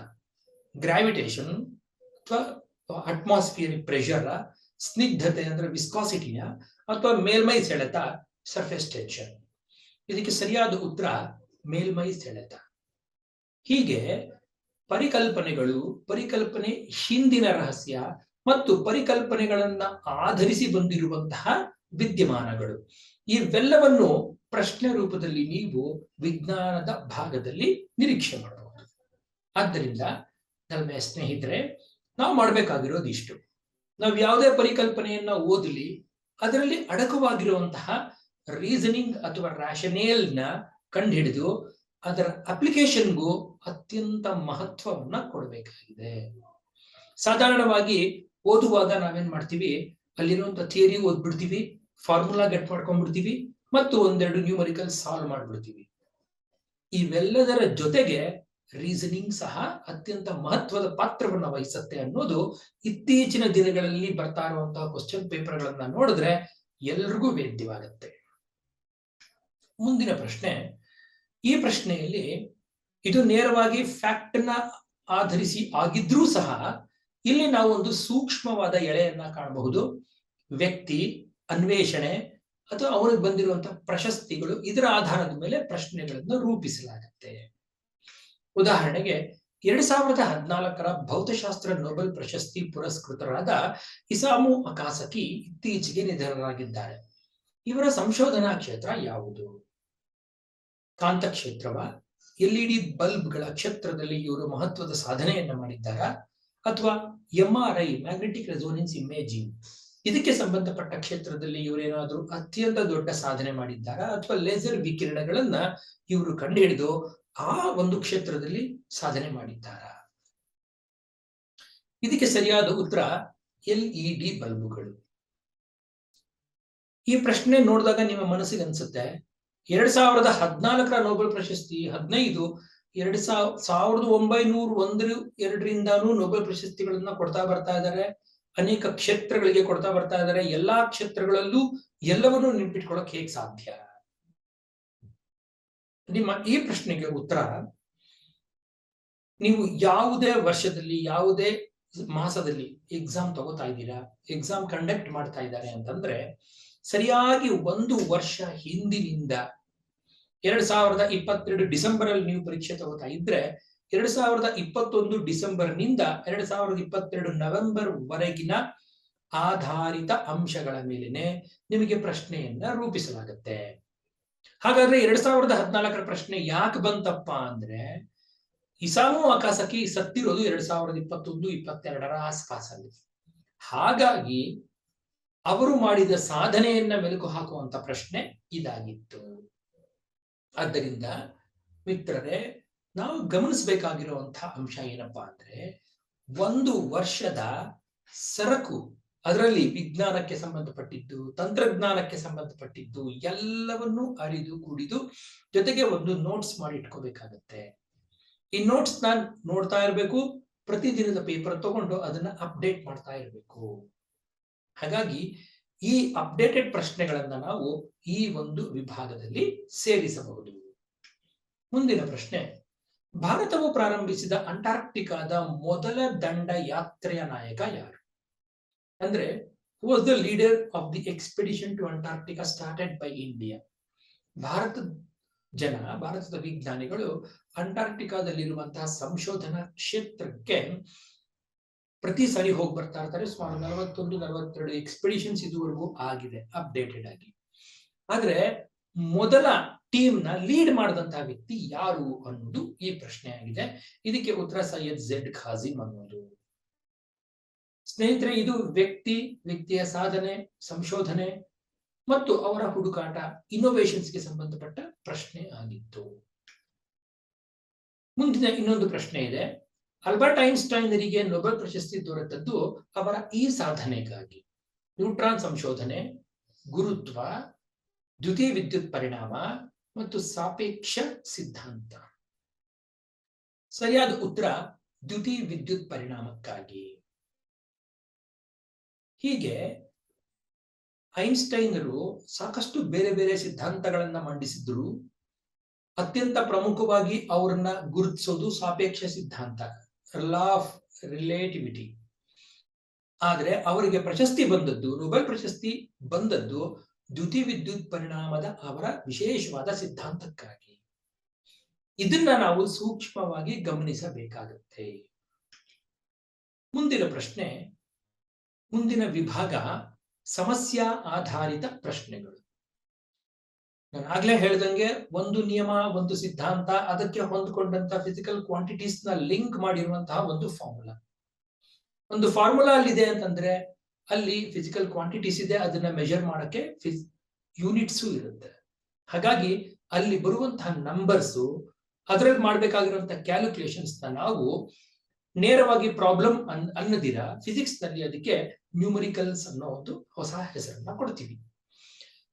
ಗ್ರಾವಿಟೇಷನ್ ಅಥವಾ ಅಟ್ಮಾಸ್ಫಿಯರ್ ಪ್ರೆಷರ್ ಸ್ನಿಗ್ಧತೆ ಅಂದ್ರೆ ವಿಸ್ಕಾಸಿಟಿಯ ಅಥವಾ ಮೇಲ್ಮೈ ಸೆಳೆತ ಸರ್ಫೇಸ್ ಟೆನ್ಷನ್ ಇದಕ್ಕೆ ಸರಿಯಾದ ಉತ್ತರ ಮೇಲ್ಮೈ ಸೆಳೆತ ಹೀಗೆ ಪರಿಕಲ್ಪನೆಗಳು ಪರಿಕಲ್ಪನೆ ಹಿಂದಿನ ರಹಸ್ಯ ಮತ್ತು ಪರಿಕಲ್ಪನೆಗಳನ್ನ ಆಧರಿಸಿ ಬಂದಿರುವಂತಹ ವಿದ್ಯಮಾನಗಳು. ಇವೆಲ್ಲವನ್ನು ಪ್ರಶ್ನೆ ರೂಪದಲ್ಲಿ ನೀವು ವಿಜ್ಞಾನದ ಭಾಗದಲ್ಲಿ ನಿರೀಕ್ಷೆ ಮಾಡಬಹುದು ಆದ್ದರಿಂದ ನಮ್ಮ ಸ್ನೇಹಿತರೆ, ನಾವು ಮಾಡಬೇಕಾಗಿರೋದು ಇಷ್ಟು. ನಾವು ಯಾವುದೇ ಪರಿಕಲ್ಪನೆಯನ್ನ ಓದಲಿ, ಅದರಲ್ಲಿ ಅಡಕವಾಗಿರುವಂತಹ ರೀಸನಿಂಗ್ ಅಥವಾ ರ್ಯಾಷನೇಲ್ನ ಕಂಡುಹಿಡಿದು ಅದರ ಅಪ್ಲಿಕೇಶನ್ಗೂ ಅತ್ಯಂತ ಮಹತ್ವವನ್ನ ಕೊಡಬೇಕಾಗಿದೆ. ಸಾಧಾರಣವಾಗಿ ಓದುವಾಗ ನಾವೇನ್ ಮಾಡ್ತೀವಿ? ಅಲ್ಲಿರುವಂತ ಥಿಯರಿ ಓದ್ಬಿಡ್ತೀವಿ ಫಾರ್ಮುಲಾ ಗೆಟ್ ಮಾಡ್ಕೊಂಡ್ಬಿಡ್ತೀವಿ, ಮತ್ತು ಒಂದೆರಡು ನ್ಯೂಮರಿಕಲ್ ಸಾಲ್ವ್ ಮಾಡ್ಬಿಡ್ತೀವಿ. ಇವೆಲ್ಲದರ ಜೊತೆಗೆ ರೀಸನಿಂಗ್ ಸಹ ಅತ್ಯಂತ ಮಹತ್ವದ ಪಾತ್ರವನ್ನು ವಹಿಸುತ್ತೆ ಅನ್ನೋದು ಇತ್ತೀಚಿನ ದಿನಗಳಲ್ಲಿ ಬರ್ತಾ ಇರುವಂತಹ ಕ್ವಶನ್ ಪೇಪರ್ಗಳನ್ನ ನೋಡಿದ್ರೆ ಎಲ್ರಿಗೂ ವೇದ್ಯವಾಗುತ್ತೆ. ಮುಂದಿನ ಪ್ರಶ್ನೆ, ಈ ಪ್ರಶ್ನೆಯಲ್ಲಿ ಇದು ನೇರವಾಗಿ ಫ್ಯಾಕ್ಟ್ನ ಆಧರಿಸಿ ಆಗಿದ್ರೂ ಸಹ ಇಲ್ಲಿ ನಾವು ಒಂದು ಸೂಕ್ಷ್ಮವಾದ ಎಳೆಯನ್ನ ಕಾಣಬಹುದು. ವ್ಯಕ್ತಿ, ಅನ್ವೇಷಣೆ ಅಥವಾ ಅವನಿಗೆ ಬಂದಿರುವಂತಹ ಪ್ರಶಸ್ತಿಗಳು ಇದರ ಆಧಾರದ ಮೇಲೆ ಪ್ರಶ್ನೆಗಳನ್ನು ರೂಪಿಸಲಾಗುತ್ತೆ. ಉದಾಹರಣೆಗೆ ಎರಡ್ ಸಾವಿರದ ಹದಿನಾಲ್ಕರ ಭೌತಶಾಸ್ತ್ರ ನೊಬೆಲ್ ಪ್ರಶಸ್ತಿ ಪುರಸ್ಕೃತರಾದ ಇಸಾಮು ಅಕಾಸಕಿ ಇತ್ತೀಚೆಗೆ ನಿಧನರಾಗಿದ್ದಾರೆ. ಇವರ ಸಂಶೋಧನಾ ಕ್ಷೇತ್ರ ಯಾವುದು? ಕಾಂತಕ್ಷೇತ್ರವ? ಎಲ್ ಇ ಡಿ ಬಲ್ಬ್ಗಳ ಕ್ಷೇತ್ರದಲ್ಲಿ ಇವರು ಮಹತ್ವದ ಸಾಧನೆಯನ್ನ ಮಾಡಿದ್ದಾರಾ? ಅಥವಾ R I, magnetic resonance imaging, ಇದಕ್ಕೆ ಸಂಬಂಧಪಟ್ಟ ಕ್ಷೇತ್ರದಲ್ಲಿ ಇವರೇನಾದ್ರೂ ಅತ್ಯಂತ ದೊಡ್ಡ ಸಾಧನೆ ಮಾಡಿದ್ದಾರಾ? ಅಥವಾ ಲೇಸರ್ ವಿಕಿರಣಗಳನ್ನ ಇವರು ಕಂಡುಹಿಡಿದು ಆ ಒಂದು ಕ್ಷೇತ್ರದಲ್ಲಿ ಸಾಧನೆ ಮಾಡಿದ್ದಾರ? ಇದಕ್ಕೆ ಸರಿಯಾದ ಉತ್ತರ ಎಲ್ ಇ ಡಿ ಬಲ್ಬುಗಳು. ಈ ಪ್ರಶ್ನೆ ನೋಡಿದಾಗ ನಿಮ್ಮ ಮನಸ್ಸಿಗೆ ಅನ್ಸುತ್ತೆ, ಎರಡ್ ಸಾವಿರದ ಹದಿನಾಲ್ಕರ ನೊಬೆಲ್ ಪ್ರಶಸ್ತಿ ಹದಿನೈದು, ಎರಡ್ ಸಾವ್ ಸಾವಿರದ ಒಂಬೈನೂರ ಒಂದರ ಎರಡರಿಂದಾನು ನೊಬೆಲ್ ಪ್ರಶಸ್ತಿಗಳನ್ನ ಕೊಡ್ತಾ ಬರ್ತಾ ಇದ್ದಾರೆ ಅನೇಕ ಕ್ಷೇತ್ರಗಳಿಗೆ ಕೊಡ್ತಾ ಬರ್ತಾ ಇದ್ದಾರೆ ಎಲ್ಲಾ ಕ್ಷೇತ್ರಗಳಲ್ಲೂ ಎಲ್ಲವನ್ನೂ ನೆನ್ಪಿಟ್ಕೊಳ್ಳಕ್ ಹೇಗ್ ಸಾಧ್ಯ? ನಿಮ್ಮ ಈ ಪ್ರಶ್ನೆಗೆ ಉತ್ತರ, ನೀವು ಯಾವುದೇ ವರ್ಷದಲ್ಲಿ, ಯಾವುದೇ ಮಾಸದಲ್ಲಿ ಎಕ್ಸಾಮ್ ತಗೋತಾ ಇದ್ದೀರಾ? ಎಕ್ಸಾಮ್ ಕಂಡಕ್ಟ್ ಮಾಡ್ತಾ ಇದ್ದಾರೆ ಅಂತಂದ್ರೆ, ಸರಿಯಾಗಿ ಒಂದು ವರ್ಷ ಹಿಂದಿನಿಂದ ಎರಡ್ ಸಾವಿರದ ಇಪ್ಪತ್ತೆರಡು ಡಿಸೆಂಬರ್ ಅಲ್ಲಿ ನೀವು ಪರೀಕ್ಷೆ ತಗೋತಾ ಇದ್ರೆ, ಎರಡ್ ಸಾವಿರದ ಇಪ್ಪತ್ತೊಂದು ಡಿಸೆಂಬರ್ನಿಂದ ಎರಡ್ ಸಾವಿರದ ಇಪ್ಪತ್ತೆರಡು ನವೆಂಬರ್ ವರೆಗಿನ ಆಧಾರಿತ ಅಂಶಗಳ ಮೇಲೆನೆ ನಿಮಗೆ ಪ್ರಶ್ನೆಯನ್ನ ರೂಪಿಸಲಾಗುತ್ತೆ. ಹಾಗಾದ್ರೆ ಎರಡ್ ಸಾವಿರದ ಹದಿನಾಲ್ಕರ ಪ್ರಶ್ನೆ ಯಾಕೆ ಬಂತಪ್ಪ ಅಂದ್ರೆ ಇಸಾಮು ಅಕಾಸಕಿ ಸತ್ತಿರೋದು ಎರಡ್ ಸಾವಿರದ ಇಪ್ಪತ್ತೊಂದು, ಇಪ್ಪತ್ತೆರಡರ ಆಸ್ಪಾಸಲ್ಲಿ. ಹಾಗಾಗಿ ಅವರು ಮಾಡಿದ ಸಾಧನೆಯನ್ನ ಮೆಲುಕು ಹಾಕುವಂತ ಪ್ರಶ್ನೆ ಇದಾಗಿತ್ತು. ಆದ್ದರಿಂದ ಮಿತ್ರರೇ, ನಾವು ಗಮನಿಸಬೇಕಾಗಿರುವಂತಹ ಅಂಶ ಏನಪ್ಪಾ ಅಂದ್ರೆ ಒಂದು ವರ್ಷದ ಸರಕು ಅದರಲ್ಲಿ ವಿಜ್ಞಾನಕ್ಕೆ ಸಂಬಂಧಪಟ್ಟಿದ್ದು, ತಂತ್ರಜ್ಞಾನಕ್ಕೆ ಸಂಬಂಧಪಟ್ಟಿದ್ದು ಎಲ್ಲವನ್ನೂ ಅರಿದು ಕುಡಿದು ಜೊತೆಗೆ ಒಂದು ನೋಟ್ಸ್ ಮಾಡಿ ಇಟ್ಕೋಬೇಕಾಗತ್ತೆ. ಈ ನೋಟ್ಸ್ ನಾನ್ ನೋಡ್ತಾ ಇರಬೇಕು, ಪ್ರತಿದಿನದ ಪೇಪರ್ ತಗೊಂಡು ಅದನ್ನ ಅಪ್ಡೇಟ್ ಮಾಡ್ತಾ ಇರಬೇಕು. ಹಾಗಾಗಿ ಈ ಅಪ್ಡೇಟೆಡ್ ಪ್ರಶ್ನೆಗಳನ್ನ ನಾವು ಈ ಒಂದು ವಿಭಾಗದಲ್ಲಿ ಸೇರಿಸಬಹುದು. ಮುಂದಿನ ಪ್ರಶ್ನೆ, ಭಾರತವು ಪ್ರಾರಂಭಿಸಿದ ಅಂಟಾರ್ಕ್ಟಿಕಾದ ಮೊದಲ ದಂಡ ಯಾತ್ರೆಯ ನಾಯಕ ಯಾರು? ಅಂದ್ರೆ was the leader of the expedition to Antarctica started by India Bharat ಜನ, ಭಾರತದ ವಿಜ್ಞಾನಿಗಳು ಅಂಟಾರ್ಟಿಕಾದಲ್ಲಿರುವಂತಹ ಸಂಶೋಧನಾ ಕ್ಷೇತ್ರಕ್ಕೆ ಪ್ರತಿ ಸಾರಿ ಹೋಗಿ ಬರ್ತಾ ಇರ್ತಾರೆ. ಸುಮಾರು ನಲವತ್ತೊಂದು, ನಲವತ್ತೆರಡು ಎಕ್ಸ್ಪಿಡಿಷನ್ಸ್ ಇದುವರೆಗೂ ಆಗಿದೆ ಅಪ್ಡೇಟೆಡ್ ಆಗಿ. ಆದ್ರೆ ಮೊದಲ ಟೀಮ್ನ ಲೀಡ್ ಮಾಡಿದಂತಹ ವ್ಯಕ್ತಿ ಯಾರು ಅನ್ನೋದು ಈ ಪ್ರಶ್ನೆ ಆಗಿದೆ ಇದಕ್ಕೆ ಉತ್ತರ ಸೈಯದ್ ಝೆಡ್ ಖಾಜಿಮ್ ಅನ್ನೋದು. ಸ್ನೇಹಿತರೆ, ಇದು ವ್ಯಕ್ತಿ, ವ್ಯಕ್ತಿಯ ಸಾಧನೆ, ಸಂಶೋಧನೆ ಮತ್ತು ಅವರ ಹುಡುಕಾಟ ಇನ್ನೋವೇಷನ್ಸ್ಗೆ ಸಂಬಂಧಪಟ್ಟ ಪ್ರಶ್ನೆ ಆಗಿತ್ತು. ಮುಂದಿನ ಇನ್ನೊಂದು ಪ್ರಶ್ನೆ ಇದೆ. ಅಲ್ಬರ್ಟ್ ಐನ್ಸ್ಟೈನರಿಗೆ ನೊಬೆಲ್ ಪ್ರಶಸ್ತಿ ದೊರೆತದ್ದು ಅವರ ಈ ಸಾಧನೆಗಾಗಿ. ನ್ಯೂಟ್ರಾನ್ ಸಂಶೋಧನೆ, ಗುರುತ್ವ, ದ್ಯುತಿ ವಿದ್ಯುತ್ ಪರಿಣಾಮ ಮತ್ತು ಸಾಪೇಕ್ಷ ಸಿದ್ಧಾಂತ. ಸರಿಯಾದ ಉತ್ತರ, ದ್ಯುತಿ ವಿದ್ಯುತ್ ಪರಿಣಾಮಕ್ಕಾಗಿ. ಹೀಗೆ ಐನ್ಸ್ಟೈನರು ಸಾಕಷ್ಟು ಬೇರೆ ಬೇರೆ ಸಿದ್ಧಾಂತಗಳನ್ನ ಮಂಡಿಸಿದ್ರು. ಅತ್ಯಂತ ಪ್ರಮುಖವಾಗಿ ಅವ್ರನ್ನ ಗುರುತಿಸೋದು ಸಾಪೇಕ್ಷ ಸಿದ್ಧಾಂತ ಲಾ ಆಫ್ ರಿಲೇಟಿವಿಟಿ ಆದ್ರೆ ಅವರಿಗೆ ಪ್ರಶಸ್ತಿ ಬಂದದ್ದು, ನೊಬೆಲ್ ಪ್ರಶಸ್ತಿ ಬಂದದ್ದು ದ್ಯುತಿ ವಿದ್ಯುತ್ ಪರಿಣಾಮದ ಅವರ ವಿಶೇಷವಾದ ಸಿದ್ಧಾಂತಕ್ಕಾಗಿ. ಇದನ್ನ ನಾವು ಸೂಕ್ಷ್ಮವಾಗಿ ಗಮನಿಸಬೇಕಾಗುತ್ತೆ. ಮುಂದಿನ ಪ್ರಶ್ನೆ ಮುಂದಿನ ವಿಭಾಗ ಸಮಸ್ಯಾ ಆಧಾರಿತ ಪ್ರಶ್ನೆಗಳು. ನಾನು ಆಗ್ಲೇ ಹೇಳ್ದಂಗೆ ಒಂದು ನಿಯಮ, ಒಂದು ಸಿದ್ಧಾಂತ, ಅದಕ್ಕೆ ಹೊಂದ್ಕೊಂಡಂತ ಫಿಸಿಕಲ್ ಕ್ವಾಂಟಿಟೀಸ್ನ ಲಿಂಕ್ ಮಾಡಿರುವಂತಹ ಒಂದು ಫಾರ್ಮುಲಾ ಒಂದು ಫಾರ್ಮುಲಾ ಅಲ್ಲಿದೆ ಅಂತಂದ್ರೆ ಅಲ್ಲಿ ಫಿಸಿಕಲ್ ಕ್ವಾಂಟಿಟೀಸ್ ಇದೆ, ಅದನ್ನ ಮೆಜರ್ ಮಾಡಕ್ಕೆ ಯೂನಿಟ್ಸು ಇರುತ್ತೆ. ಹಾಗಾಗಿ ಅಲ್ಲಿ ಬರುವಂತಹ ನಂಬರ್ಸು ಅದರಲ್ಲಿ ಮಾಡ್ಬೇಕಾಗಿರುವಂತಹ ಕ್ಯಾಲ್ಕುಲೇಷನ್ಸ್ ನಾವು ನೇರವಾಗಿ ಪ್ರಾಬ್ಲಮ್ ಅನ್, ಅನ್ನದಿರ ಫಿಸಿಕ್ಸ್ನಲ್ಲಿ ಅದಕ್ಕೆ ನ್ಯೂಮರಿಕಲ್ಸ್ ಅನ್ನೋ ಒಂದು ಹೊಸ ಹೆಸರನ್ನ ಕೊಡ್ತೀವಿ.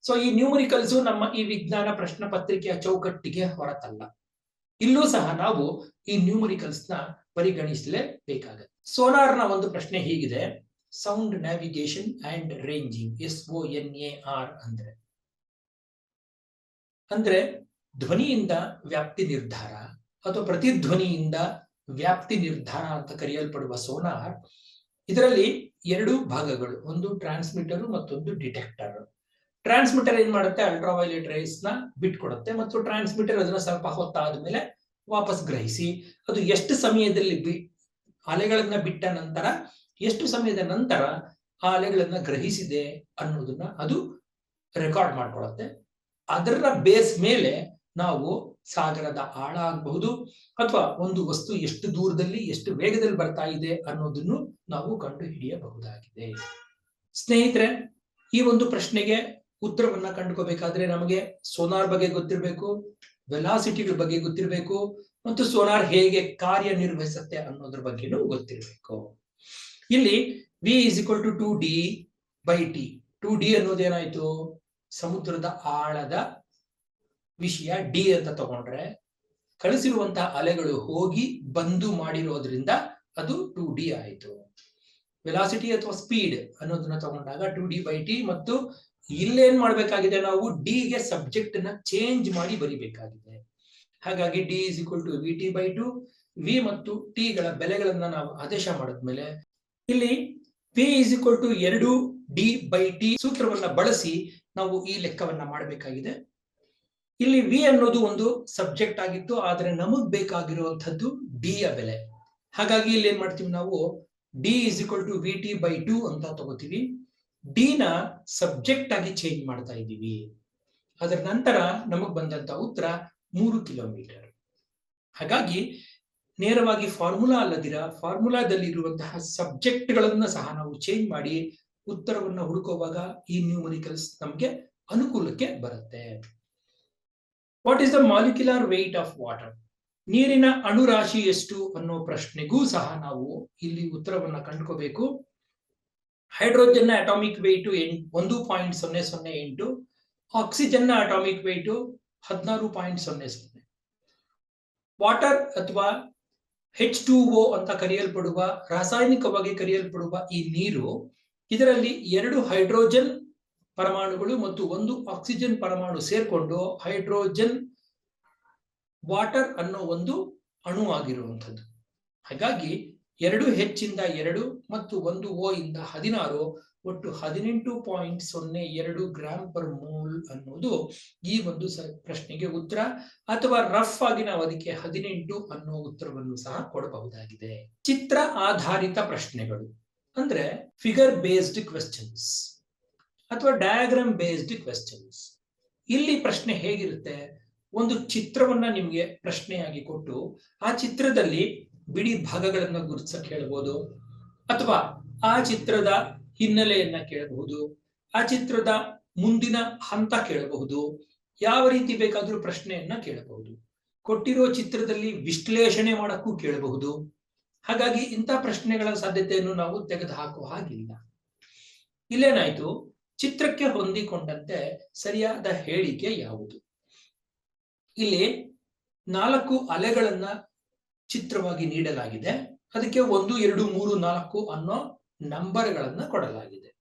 ಸೊ ಈ ನ್ಯೂಮರಿಕಲ್ಸ್ ನಮ್ಮ ಈ ವಿಜ್ಞಾನ ಪ್ರಶ್ನೆ ಪತ್ರಿಕೆಯ ಚೌಕಟ್ಟಿಗೆ ಹೊರತಲ್ಲ. ಇಲ್ಲೂ ಸಹ ನಾವು ಈ ನ್ಯೂಮರಿಕಲ್ಸ್ನ ಪರಿಗಣಿಸಲೇಬೇಕಾಗತ್ತೆ. ಸೋನಾರ್ನ ಒಂದು ಪ್ರಶ್ನೆ ಹೀಗಿದೆ. Sound navigation and ranging S O N A R ಅಂದ್ರೆ. ಅಂದ್ರೆ ಧ್ವನಿಯಿಂದ ವ್ಯಾಪ್ತಿ ನಿರ್ಧಾರ ಅಥವಾ ಪ್ರತಿಧ್ವನಿಯಿಂದ ವ್ಯಾಪ್ತಿ ನಿರ್ಧಾರ ಅಂತ ಕರೆಯಲ್ಪಡುವ ಸೋನಾರ್ ಇದರಲ್ಲಿ ಎರಡು ಭಾಗಗಳು, ಒಂದು ಟ್ರಾನ್ಸ್ಮಿಟರ್ ಮತ್ತೊಂದು ಡಿಟೆಕ್ಟರ್ ಟ್ರಾನ್ಸ್ಮಿಟರ್ ಏನ್ ಮಾಡುತ್ತೆ? ಅಲ್ಟ್ರಾವೈಲೆಟ್ ರೈಸ್ನ ಬಿಟ್ಕೊಡುತ್ತೆ ಮತ್ತು ಟ್ರಾನ್ಸ್ಮಿಟರ್ ಅದನ್ನ ಸ್ವಲ್ಪ ಹೊತ್ತಾದ ಮೇಲೆ ವಾಪಸ್ ಗ್ರಹಿಸಿ. ಅದು ಎಷ್ಟು ಸಮಯದಲ್ಲಿ ಬಿ, ಅಲೆಗಳನ್ನ ಬಿಟ್ಟ ನಂತರ ಎಷ್ಟು ಸಮಯದ ನಂತರ ಆ ಅಲೆಗಳನ್ನ ಗ್ರಹಿಸಿದೆ ಅನ್ನೋದನ್ನ ಅದು ರೆಕಾರ್ಡ್ ಮಾಡ್ಕೊಳತ್ತೆ. ಅದರ ಬೇಸ್ ಮೇಲೆ ನಾವು ಸಾಗರದ ಆಳ ಆಗಬಹುದು ಅಥವಾ ಒಂದು ವಸ್ತು ಎಷ್ಟು ದೂರದಲ್ಲಿ, ಎಷ್ಟು ವೇಗದಲ್ಲಿ ಬರ್ತಾ ಇದೆ ಅನ್ನೋದನ್ನು ನಾವು ಕಂಡು ಹಿಡಿಯಬಹುದಾಗಿದೆ ಸ್ನೇಹಿತರೆ, ಈ ಒಂದು ಪ್ರಶ್ನೆಗೆ ಉತ್ತರವನ್ನ ಕಂಡುಕೋಬೇಕಾದ್ರೆ ನಮಗೆ ಸೋನಾರ್ ಬಗ್ಗೆ ಗೊತ್ತಿರಬೇಕು ವೆಲಾಸಿಟಿಗಳ ಬಗ್ಗೆ ಗೊತ್ತಿರಬೇಕು, ಮತ್ತು ಸೋನಾರ್ ಹೇಗೆ ಕಾರ್ಯನಿರ್ವಹಿಸುತ್ತೆ ಅನ್ನೋದ್ರ ಬಗ್ಗೆನೂ ಗೊತ್ತಿರಬೇಕು. ಇಲ್ಲಿ V is equal to two D by T two D ಅನ್ನೋದೇನಾಯ್ತು? ಸಮುದ್ರದ ಆಳದ ವಿಷಯ ಡಿ ಅಂತ ತಗೊಂಡ್ರೆ ಕಳಿಸಿರುವಂತಹ ಅಲೆಗಳು ಹೋಗಿ ಬಂದು ಮಾಡಿರೋದ್ರಿಂದ ಅದು ಟು ಡಿ ಆಯಿತು. ವೆಲಾಸಿಟಿ ಅಥವಾ ಸ್ಪೀಡ್ ಅನ್ನೋದನ್ನ ತಗೊಂಡಾಗ ಟು ಡಿ ಬೈ ಟಿ ಮತ್ತು ಇಲ್ಲೇನ್ ಮಾಡ್ಬೇಕಾಗಿದೆ ನಾವು ಡಿ ಗೆ ಸಬ್ಜೆಕ್ಟ್ನ ಚೇಂಜ್ ಮಾಡಿ ಬರಿಬೇಕಾಗಿದೆ. ಹಾಗಾಗಿ D is equal to V T by two V ಮತ್ತು ಟಿ ಗಳ ಬೆಲೆಗಳನ್ನ ನಾವು ಆದೇಶ ಮಾಡಿದ್ಮೇಲೆ ಇಲ್ಲಿ ಪಿ ಇಸ್ ಈಕ್ವಲ್ ಟು ಎರಡು ಡಿ ಬೈ ಟಿ ಸೂತ್ರವನ್ನ ಬಳಸಿ ನಾವು ಈ ಲೆಕ್ಕವನ್ನ ಮಾಡಬೇಕಾಗಿದೆ. ಇಲ್ಲಿ ವಿ ಅನ್ನೋದು ಒಂದು ಸಬ್ಜೆಕ್ಟ್ ಆಗಿತ್ತು, ಆದ್ರೆ ನಮಗ್ ಬೇಕಾಗಿರುವಂತದ್ದು ಡಿ ಯ ಬೆಲೆ. ಹಾಗಾಗಿ ಇಲ್ಲಿ ಏನ್ ಮಾಡ್ತೀವಿ ನಾವು? D is equal to V T by two ಅಂತ ತಗೋತೀವಿ. ಡಿ ನ ಸಬ್ಜೆಕ್ಟ್ ಆಗಿ ಚೇಂಜ್ ಮಾಡ್ತಾ ಇದ್ದೀವಿ. ಅದರ ನಂತರ ನಮಗ್ ಬಂದಂತ ಉತ್ತರ ಮೂರು ಕಿಲೋಮೀಟರ್ ಹಾಗಾಗಿ ನೇರವಾಗಿ ಫಾರ್ಮುಲಾ ಅಲ್ಲದಿರ ಫಾರ್ಮುಲಾದಲ್ಲಿ ಇರುವಂತಹ ಸಬ್ಜೆಕ್ಟ್ ಗಳನ್ನ ಸಹ ನಾವು ಚೇಂಜ್ ಮಾಡಿ ಉತ್ತರವನ್ನು ಹುಡುಕುವಾಗ ಈ ನ್ಯೂಮರಿಕಲ್ಸ್ ನಮಗೆ ಅನುಕೂಲಕ್ಕೆ ಬರುತ್ತೆ. What is the molecular weight of water ನೀರಿನ ಅಣುರಾಶಿ ಎಷ್ಟು ಅನ್ನೋ ಪ್ರಶ್ನೆಗೂ ಸಹ ನಾವು ಇಲ್ಲಿ ಉತ್ತರವನ್ನ ಕಂಡುಕೋಬೇಕು. ಹೈಡ್ರೋಜನ್ ಅಟಾಮಿಕ್ ವೆಯ್ಟ್ ಒಂದು ಪಾಯಿಂಟ್ ಸೊನ್ನೆ ಸೊನ್ನೆ ಎಂಟು ಆಕ್ಸಿಜನ್ನ ಅಟಾಮಿಕ್ ವೆಯ್ಟು ಹದಿನಾರು ಪಾಯಿಂಟ್ ಸೊನ್ನೆ ಸೊನ್ನೆ. ವಾಟರ್ ಅಥವಾ ಹೆಚ್ ಟು ಓ ಅಂತ ಕರೆಯಲ್ಪಡುವ, ರಾಸಾಯನಿಕವಾಗಿ ಕರೆಯಲ್ಪಡುವ ಈ ನೀರು ಇದರಲ್ಲಿ ಎರಡು ಹೈಡ್ರೋಜನ್ ಪರಮಾಣುಗಳು ಮತ್ತು ಒಂದು ಆಕ್ಸಿಜನ್ ಪರಮಾಣು ಸೇರ್ಕೊಂಡು ಹೈಡ್ರೋಜನ್ ವಾಟರ್ ಅನ್ನೋ ಒಂದು ಅಣು ಆಗಿರುವಂಥದ್ದು. ಹಾಗಾಗಿ ಎರಡು ಹೆಚ್ಚಿಂದ ಎರಡು ಮತ್ತು ಒಂದು ಓ ಇಂದ ಹದಿನಾರು ಒಟ್ಟು ಹದಿನೆಂಟು ಪಾಯಿಂಟ್ ಸೊನ್ನೆ ಎರಡು ಗ್ರಾಮ್ ಪರ್ ಮೋಲ್ ಅನ್ನೋದು ಈ ಒಂದು ಪ್ರಶ್ನೆಗೆ ಉತ್ತರ ಅಥವಾ ರಫ್ ಆಗಿ ನಾವು ಅದಕ್ಕೆ ಹದಿನೆಂಟು ಅನ್ನೋ ಉತ್ತರವನ್ನು ಸಹ ಕೊಡಬಹುದಾಗಿದೆ. ಚಿತ್ರ ಆಧಾರಿತ ಪ್ರಶ್ನೆಗಳು. ಅಂದ್ರೆ ಫಿಗರ್ ಬೇಸ್ಡ್ ಕ್ವೆಶ್ಚನ್ಸ್ ಅಥವಾ ಡಯಾಗ್ರಾಮ್ ಬೇಸ್ಡ್ ಕ್ವೆಶ್ಚನ್ಸ್ ಇಲ್ಲಿ ಪ್ರಶ್ನೆ ಹೇಗಿರುತ್ತೆ? ಒಂದು ಚಿತ್ರವನ್ನ ನಿಮ್ಗೆ ಪ್ರಶ್ನೆಯಾಗಿ ಕೊಟ್ಟು, ಆ ಚಿತ್ರದಲ್ಲಿ ಬಿಡಿ ಭಾಗಗಳನ್ನ ಗುರುತಿಸಕ್ ಹೇಳ್ಬೋದು, ಅಥವಾ ಆ ಚಿತ್ರದ ಹಿನ್ನೆಲೆಯನ್ನ ಕೇಳಬಹುದು, ಆ ಚಿತ್ರದ ಮುಂದಿನ ಹಂತ ಕೇಳಬಹುದು, ಯಾವ ರೀತಿ ಬೇಕಾದ್ರೂ ಪ್ರಶ್ನೆಯನ್ನ ಕೇಳಬಹುದು. ಕೊಟ್ಟಿರೋ ಚಿತ್ರದಲ್ಲಿ ವಿಶ್ಲೇಷಣೆ ಮಾಡಕ್ಕೂ ಕೇಳಬಹುದು. ಹಾಗಾಗಿ ಇಂಥ ಪ್ರಶ್ನೆಗಳ ಸಾಧ್ಯತೆಯನ್ನು ನಾವು ತೆಗೆದು ಹಾಕುವ ಹಾಗಿಲ್ಲ. ಇಲ್ಲೇನಾಯ್ತು? ಚಿತ್ರಕ್ಕೆ ಹೊಂದಿಕೊಂಡಂತೆ ಸರಿಯಾದ ಹೇಳಿಕೆ ಯಾವುದು? ಇಲ್ಲಿ ನಾಲ್ಕು ಅಲೆಗಳನ್ನ ಚಿತ್ರವಾಗಿ ನೀಡಲಾಗಿದೆ. ಅದಕ್ಕೆ ಒಂದು, ಎರಡು, ಮೂರು, ನಾಲ್ಕು ಅನ್ನೋ ನಂಬರ್ಗಳನ್ನ ಕೊಡಲಾಗಿದೆ.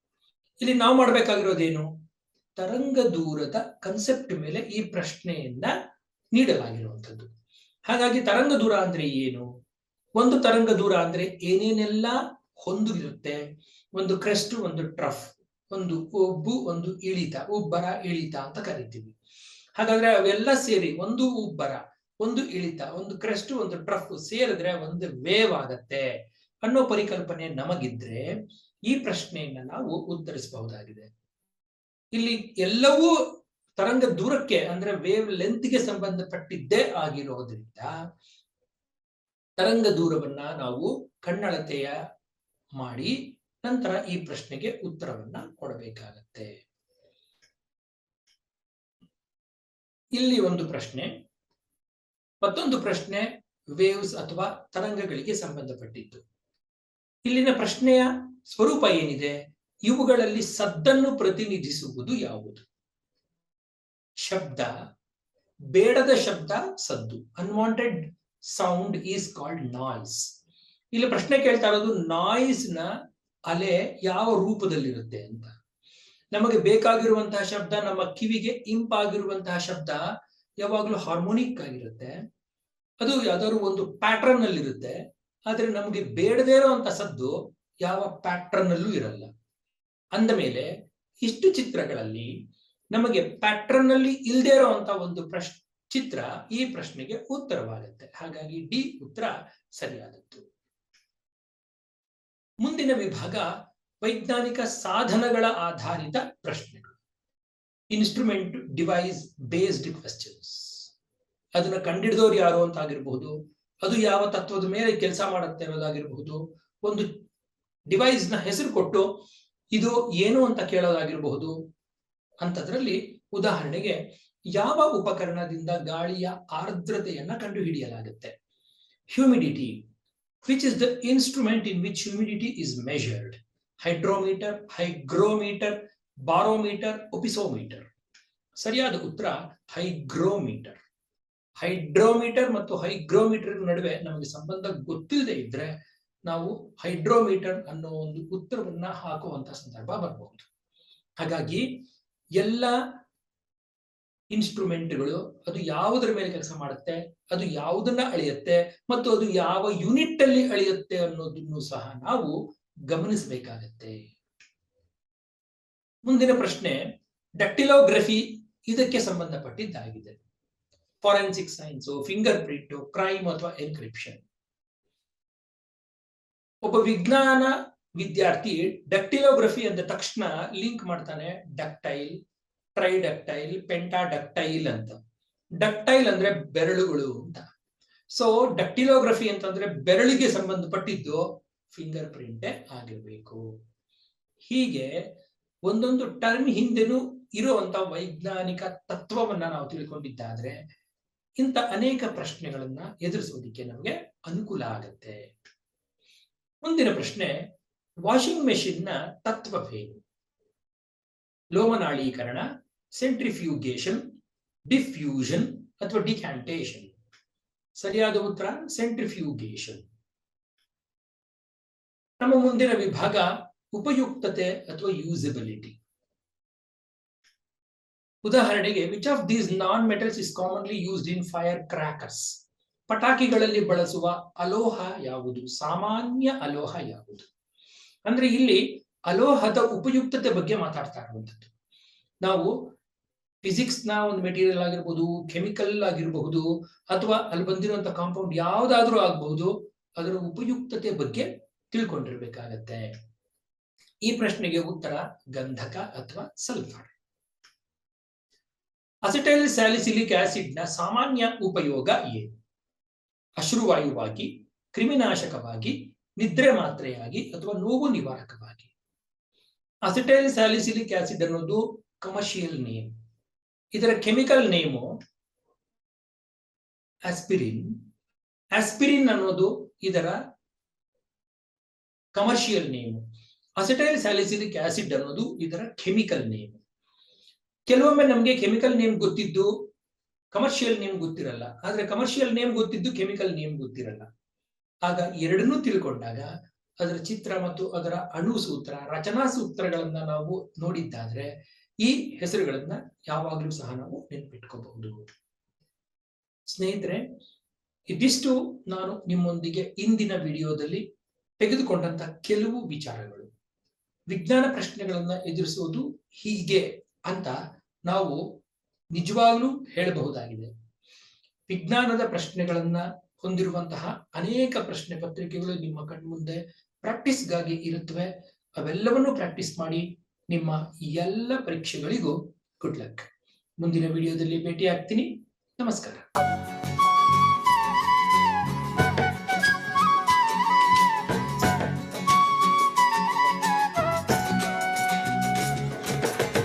ಇಲ್ಲಿ ನಾವು ಮಾಡಬೇಕಾಗಿರೋದೇನು? ತರಂಗ ದೂರದ ಕನ್ಸೆಪ್ಟ್ ಮೇಲೆ ಈ ಪ್ರಶ್ನೆಯನ್ನ ನೀಡಲಾಗಿರುವಂಥದ್ದು. ಹಾಗಾಗಿ ತರಂಗ ದೂರ ಅಂದ್ರೆ ಏನು? ಒಂದು ತರಂಗ ದೂರ ಅಂದ್ರೆ ಏನೇನೆಲ್ಲ ಹೊಂದಿರುತ್ತೆ? ಒಂದು ಕ್ರೆಸ್ಟ್, ಒಂದು ಟ್ರಫ್. ಒಂದು ಉಬ್ಬು ಒಂದು ಇಳಿತ ಉಬ್ಬರ ಇಳಿತ ಅಂತ ಕರಿತೀವಿ. ಹಾಗಾದ್ರೆ ಅವೆಲ್ಲ ಸೇರಿ ಒಂದು ಉಬ್ಬರ, ಒಂದು ಇಳಿತ, ಒಂದು ಕ್ರೆಸ್ಟ್ ಒಂದು ಟ್ರಫ್ ಸೇರಿದ್ರೆ ಒಂದು ವೇವ್ ಆಗತ್ತೆ ಅನ್ನೋ ಪರಿಕಲ್ಪನೆ ನಮಗಿದ್ರೆ ಈ ಪ್ರಶ್ನೆಯನ್ನ ನಾವು ಉತ್ತರಿಸಬಹುದಾಗಿದೆ. ಇಲ್ಲಿ ಎಲ್ಲವೂ ತರಂಗ ದೂರಕ್ಕೆ ಅಂದ್ರೆ ವೇವ್ ಲೆಂತ್ಗೆ ಸಂಬಂಧಪಟ್ಟಿದ್ದೇ ಆಗಿರೋದ್ರಿಂದ ತರಂಗ ದೂರವನ್ನ ನಾವು ಕಣ್ಣಳತೆಯ ಮಾಡಿ ನಂತರ ಈ ಪ್ರಶ್ನೆಗೆ ಉತ್ತರವನ್ನ ಕೊಡಬೇಕಾಗತ್ತೆ. ಇಲ್ಲಿ ಒಂದು ಪ್ರಶ್ನೆ. ಮತ್ತೊಂದು ಪ್ರಶ್ನೆ ವೇವ್ಸ್ ಅಥವಾ ತರಂಗಗಳಿಗೆ ಸಂಬಂಧಪಟ್ಟಿದ್ದು. ಇಲ್ಲಿನ ಪ್ರಶ್ನೆಯ ಸ್ವರೂಪ ಏನಿದೆ? ಇವುಗಳಲ್ಲಿ ಸದ್ದನ್ನು ಪ್ರತಿನಿಧಿಸುವುದು ಯಾವುದು? ಶಬ್ದ, ಬೇಡದ ಶಬ್ದ ಸದ್ದು. Unwanted sound is called noise ಇಲ್ಲಿ ಪ್ರಶ್ನೆ ಕೇಳ್ತಾ ಇರೋದು ನಾಯ್ಸ್ನ ಅಲೆ ಯಾವ ರೂಪದಲ್ಲಿರುತ್ತೆ ಅಂತ. ನಮಗೆ ಬೇಕಾಗಿರುವಂತಹ ಶಬ್ದ, ನಮ್ಮ ಕಿವಿಗೆ ಇಂಪಾಗಿರುವಂತಹ ಶಬ್ದ ಯಾವಾಗಲೂ ಹಾರ್ಮೋನಿಕ್ ಆಗಿರುತ್ತೆ. ಅದು ಯಾವ್ದಾದ್ರು ಒಂದು ಪ್ಯಾಟ್ರನ್ ಅಲ್ಲಿ ಇರುತ್ತೆ ಆದ್ರೆ ನಮಗೆ ಬೇಡದೇ ಇರುವಂತ ಸದ್ದು ಯಾವ ಪ್ಯಾಟ್ರನ್ ಅಲ್ಲೂ ಇರಲ್ಲ. ಅಂದ ಮೇಲೆ ಇಷ್ಟು ಚಿತ್ರಗಳಲ್ಲಿ ನಮಗೆ ಪ್ಯಾಟ್ರನ್ ಅಲ್ಲಿ ಇಲ್ಲದೆ ಇರುವಂತ ಒಂದು ಪ್ರಶ್, ಚಿತ್ರ ಈ ಪ್ರಶ್ನೆಗೆ ಉತ್ತರವಾಗುತ್ತೆ. ಹಾಗಾಗಿ ಡಿ ಉತ್ತರ ಸರಿಯಾದದ್ದು. ಮುಂದಿನ ವಿಭಾಗ ವೈಜ್ಞಾನಿಕ ಸಾಧನಗಳ ಆಧಾರಿತ ಪ್ರಶ್ನೆಗಳು. ಇನ್ಸ್ಟ್ರೂಮೆಂಟ್ ಡಿವೈಸ್ ಬೇಸ್ಡ್ ಕ್ವೆಶ್ಚನ್ಸ್ ಅದನ್ನ ಕಂಡಿಡಿದವ್ರು ಯಾರು ಅಂತ ಆಗಿರಬಹುದು ಅದು ಯಾವ ತತ್ವದ ಮೇಲೆ ಕೆಲಸ ಮಾಡುತ್ತೆ ಅನ್ನೋದಾಗಿರಬಹುದು, ಒಂದು ಡಿವೈಸ್ನ ಹೆಸರು ಕೊಟ್ಟು ಇದು ಏನು ಅಂತ ಕೇಳೋದಾಗಿರಬಹುದು ಅಂತದ್ರಲ್ಲಿ ಉದಾಹರಣೆಗೆ ಯಾವ ಉಪಕರಣದಿಂದ ಗಾಳಿಯ ಆರ್ದ್ರತೆಯನ್ನ ಕಂಡುಹಿಡಿಯಲಾಗುತ್ತೆ? Humidity which is the instrument in which humidity is measured hydrometer hygrometer barometer opisometer ಸರಿಯಾದ ಉತ್ತರ ಹೈಗ್ರೋಮೀಟರ್ ಹೈಡ್ರೋಮೀಟರ್ ಮತ್ತು ಹೈಗ್ರೋಮೀಟರ್ ನಡುವೆ ನಮಗೆ ಸಂಬಂಧ ಗೊತ್ತಿಲ್ಲದೆ ಇದ್ರೆ ನಾವು ಹೈಡ್ರೋಮೀಟರ್ ಅನ್ನೋ ಒಂದು ಉತ್ತರವನ್ನ ಹಾಕುವಂತ ಸಂದರ್ಭ ಬರಬಹುದು. ಹಾಗಾಗಿ ಎಲ್ಲ ಇನ್ಸ್ಟ್ರೂಮೆಂಟ್ಗಳು ಅದು ಯಾವುದರ ಮೇಲೆ ಕೆಲಸ ಮಾಡುತ್ತೆ, ಅದು ಯಾವುದನ್ನ ಅಳೆಯುತ್ತೆ, ಮತ್ತು ಅದು ಯಾವ ಯೂನಿಟ್ ಅಲ್ಲಿ ಅಳೆಯುತ್ತೆ ಅನ್ನೋದನ್ನು ಸಹ ನಾವು ಗಮನಿಸಬೇಕಾಗತ್ತೆ. ಮುಂದಿನ ಪ್ರಶ್ನೆ ಡಕ್ಟಿಲೋಗ್ರಫಿ ಇದಕ್ಕೆ ಸಂಬಂಧಪಟ್ಟಿದ್ದಾಗಿದೆ. Forensic science finger print crime ಅಥವಾ ಎನ್ಕ್ರಿಪ್ಷನ್ ಒಬ್ಬ ವಿಜ್ಞಾನ ವಿದ್ಯಾರ್ಥಿ ಡಕ್ಟಿಲೋಗ್ರಫಿ ಅಂದ ತಕ್ಷಣ ಲಿಂಕ್ ಮಾಡ್ತಾನೆ ಡಕ್ಟೈಲ್ ಟ್ರೈಡಕ್ಟೈಲ್ ಪೆಂಟಾಡಕ್ಟೈಲ್ ಅಂತ. ಡಕ್ಟೈಲ್ ಅಂದ್ರೆ ಬೆರಳುಗಳು ಅಂತ. ಸೊ ಡಕ್ಟಿಲೋಗ್ರಫಿ ಅಂತಂದ್ರೆ ಬೆರಳಿಗೆ ಸಂಬಂಧಪಟ್ಟಿದ್ದು ಫಿಂಗರ್ ಪ್ರಿಂಟೇ ಆಗಿರ್ಬೇಕು. ಹೀಗೆ ಒಂದೊಂದು ಟರ್ಮ್ ಹಿಂದೆನೂ ಇರುವಂತ ವೈಜ್ಞಾನಿಕ ತತ್ವವನ್ನ ನಾವು ತಿಳ್ಕೊಂಡಿದ್ದಾದ್ರೆ ಇಂಥ ಅನೇಕ ಪ್ರಶ್ನೆಗಳನ್ನ ಎದುರಿಸೋದಿಕ್ಕೆ ನಮಗೆ ಅನುಕೂಲ ಆಗತ್ತೆ. ಮುಂದಿನ ಪ್ರಶ್ನೆ ವಾಷಿಂಗ್ ಮೆಷಿನ್ನ ತತ್ವವೇನು ಲೋಮನಾಳೀಕರಣ, ಸೆಂಟ್ರಿಫ್ಯೂಗೇಷನ್, ಡಿಫ್ಯೂಷನ್ ಅಥವಾ ಡಿಕ್ಯಾಂಟೇಶನ್ ಸರಿಯಾದ ಉತ್ತರ, ಸೆಂಟ್ರಿಫ್ಯೂಗೇಷನ್. ನಮ್ಮ ಮುಂದಿನ ವಿಭಾಗ ಉಪಯುಕ್ತತೆ ಅಥವಾ ಯೂಸಬಿಲಿಟಿ. ಉದಾಹರಣೆಗೆ which of these non metals is commonly used in fire crackers ಪಟಾಕಿಗಳಲ್ಲಿ ಬಳಸುವ ಅಲೋಹ ಯಾವುದು? ಸಾಮಾನ್ಯ ಅಲೋಹ ಯಾವುದು? ಅಂದ್ರೆ ಇಲ್ಲಿ ಅಲೋಹದ ಉಪಯುಕ್ತತೆ ಬಗ್ಗೆ ಮಾತಾಡ್ತಾ ಇರುವಂಥದ್ದು ನಾವು ಫಿಸಿಕ್ಸ್ನ ಒಂದು ಮೆಟೀರಿಯಲ್ ಆಗಿರ್ಬೋದು, ಕೆಮಿಕಲ್ ಆಗಿರಬಹುದು, ಅಥವಾ ಅಲ್ಲಿ ಬಂದಿರುವಂತ ಕಾಂಪೌಂಡ್ ಯಾವ್ದಾದ್ರೂ ಆಗಬಹುದು, ಅದರ ಉಪಯುಕ್ತತೆ ಬಗ್ಗೆ ತಿಳ್ಕೊಂಡಿರ್ಬೇಕಾಗತ್ತೆ. ಈ ಪ್ರಶ್ನೆಗೆ ಉತ್ತರ ಗಂಧಕ ಅಥವಾ ಸಲ್ಫರ್. ಅಸಿಟೈಲ್ ಸ್ಯಾಲಿಸಿಲಿಕ್ ಆಸಿಡ್ನ ಸಾಮಾನ್ಯ ಉಪಯೋಗ ಏನು? ಅಶ್ರುವಾಯುವಾಗಿ, ಕ್ರಿಮಿನಾಶಕವಾಗಿ, ನಿದ್ರೆ ಮಾತ್ರೆಯಾಗಿ, ಅಥವಾ ನೋವು ನಿವಾರಕವಾಗಿ? ಅಸಿಟೈಲ್ ಸ್ಯಾಲಿಸಿಲಿಕ್ ಆಸಿಡ್ ಅನ್ನೋದು ಕಮರ್ಷಿಯಲ್ ನೇಮ್ ಇದರ ಕೆಮಿಕಲ್ ನೇಮು ಆಸ್ಪಿರಿನ್ ಆಸ್ಪಿರಿನ್ ಅನ್ನೋದು ಇದರ commercial name acetyl salicylic acid ಅನ್ನೋದು ಇದರ ಕೆಮಿಕಲ್ ನೇಮ್ ಕೆಲವೊಮ್ಮೆ ನಮಗೆ ಕೆಮಿಕಲ್ ನೇಮ್ ಗೊತ್ತಿದ್ದು ಕಮರ್ಷಿಯಲ್ ನೇಮ್ ಗೊತ್ತಿರಲ್ಲ. ಆದ್ರೆ ಕಮರ್ಷಿಯಲ್ ನೇಮ್ ಗೊತ್ತಿದ್ದು ಕೆಮಿಕಲ್ ನೇಮ್ ಗೊತ್ತಿರಲ್ಲ. ಆಗ ಎರಡನ್ನೂ ತಿಳ್ಕೊಂಡಾಗ ಅದರ ಚಿತ್ರ ಮತ್ತು ಅದರ ಅಣು ಸೂತ್ರ, ರಚನಾ ಸೂತ್ರಗಳನ್ನ ನಾವು ನೋಡಿದ್ದಾದ್ರೆ ಈ ಹೆಸರುಗಳನ್ನ ಯಾವಾಗಲೂ ಸಹ ನಾವು ನೆನ್ಪಿಟ್ಕೋಬಹುದು. ಸ್ನೇಹಿತರೆ, ಇದಿಷ್ಟು ನಾನು ನಿಮ್ಮೊಂದಿಗೆ ಇಂದಿನ ವಿಡಿಯೋದಲ್ಲಿ ತೆಗೆದುಕೊಂಡಂತ ಕೆಲವು ವಿಚಾರಗಳು. ವಿಜ್ಞಾನ ಪ್ರಶ್ನೆಗಳನ್ನ ಎದುರಿಸುವುದು ಹೀಗೆ ಅಂತ ನಾವು ನಿಜವಾಗ್ಲೂ ಹೇಳಬಹುದಾಗಿದೆ. ವಿಜ್ಞಾನದ ಪ್ರಶ್ನೆಗಳನ್ನ ಹೊಂದಿರುವಂತಹ ಅನೇಕ ಪ್ರಶ್ನೆ ಪತ್ರಿಕೆಗಳು ನಿಮ್ಮ ಕಣ್ಮುಂದೆ ಪ್ರಾಕ್ಟೀಸ್ಗಾಗಿ ಇರುತ್ತವೆ. ಅವೆಲ್ಲವನ್ನೂ ಪ್ರಾಕ್ಟೀಸ್ ಮಾಡಿ ನಿಮ್ಮ ಎಲ್ಲ ಪರೀಕ್ಷೆಗಳಿಗೂ ಗುಡ್ ಲಕ್ ಮುಂದಿನ ವಿಡಿಯೋದಲ್ಲಿ ಭೇಟಿ ಆಗ್ತೀನಿ ನಮಸ್ಕಾರ.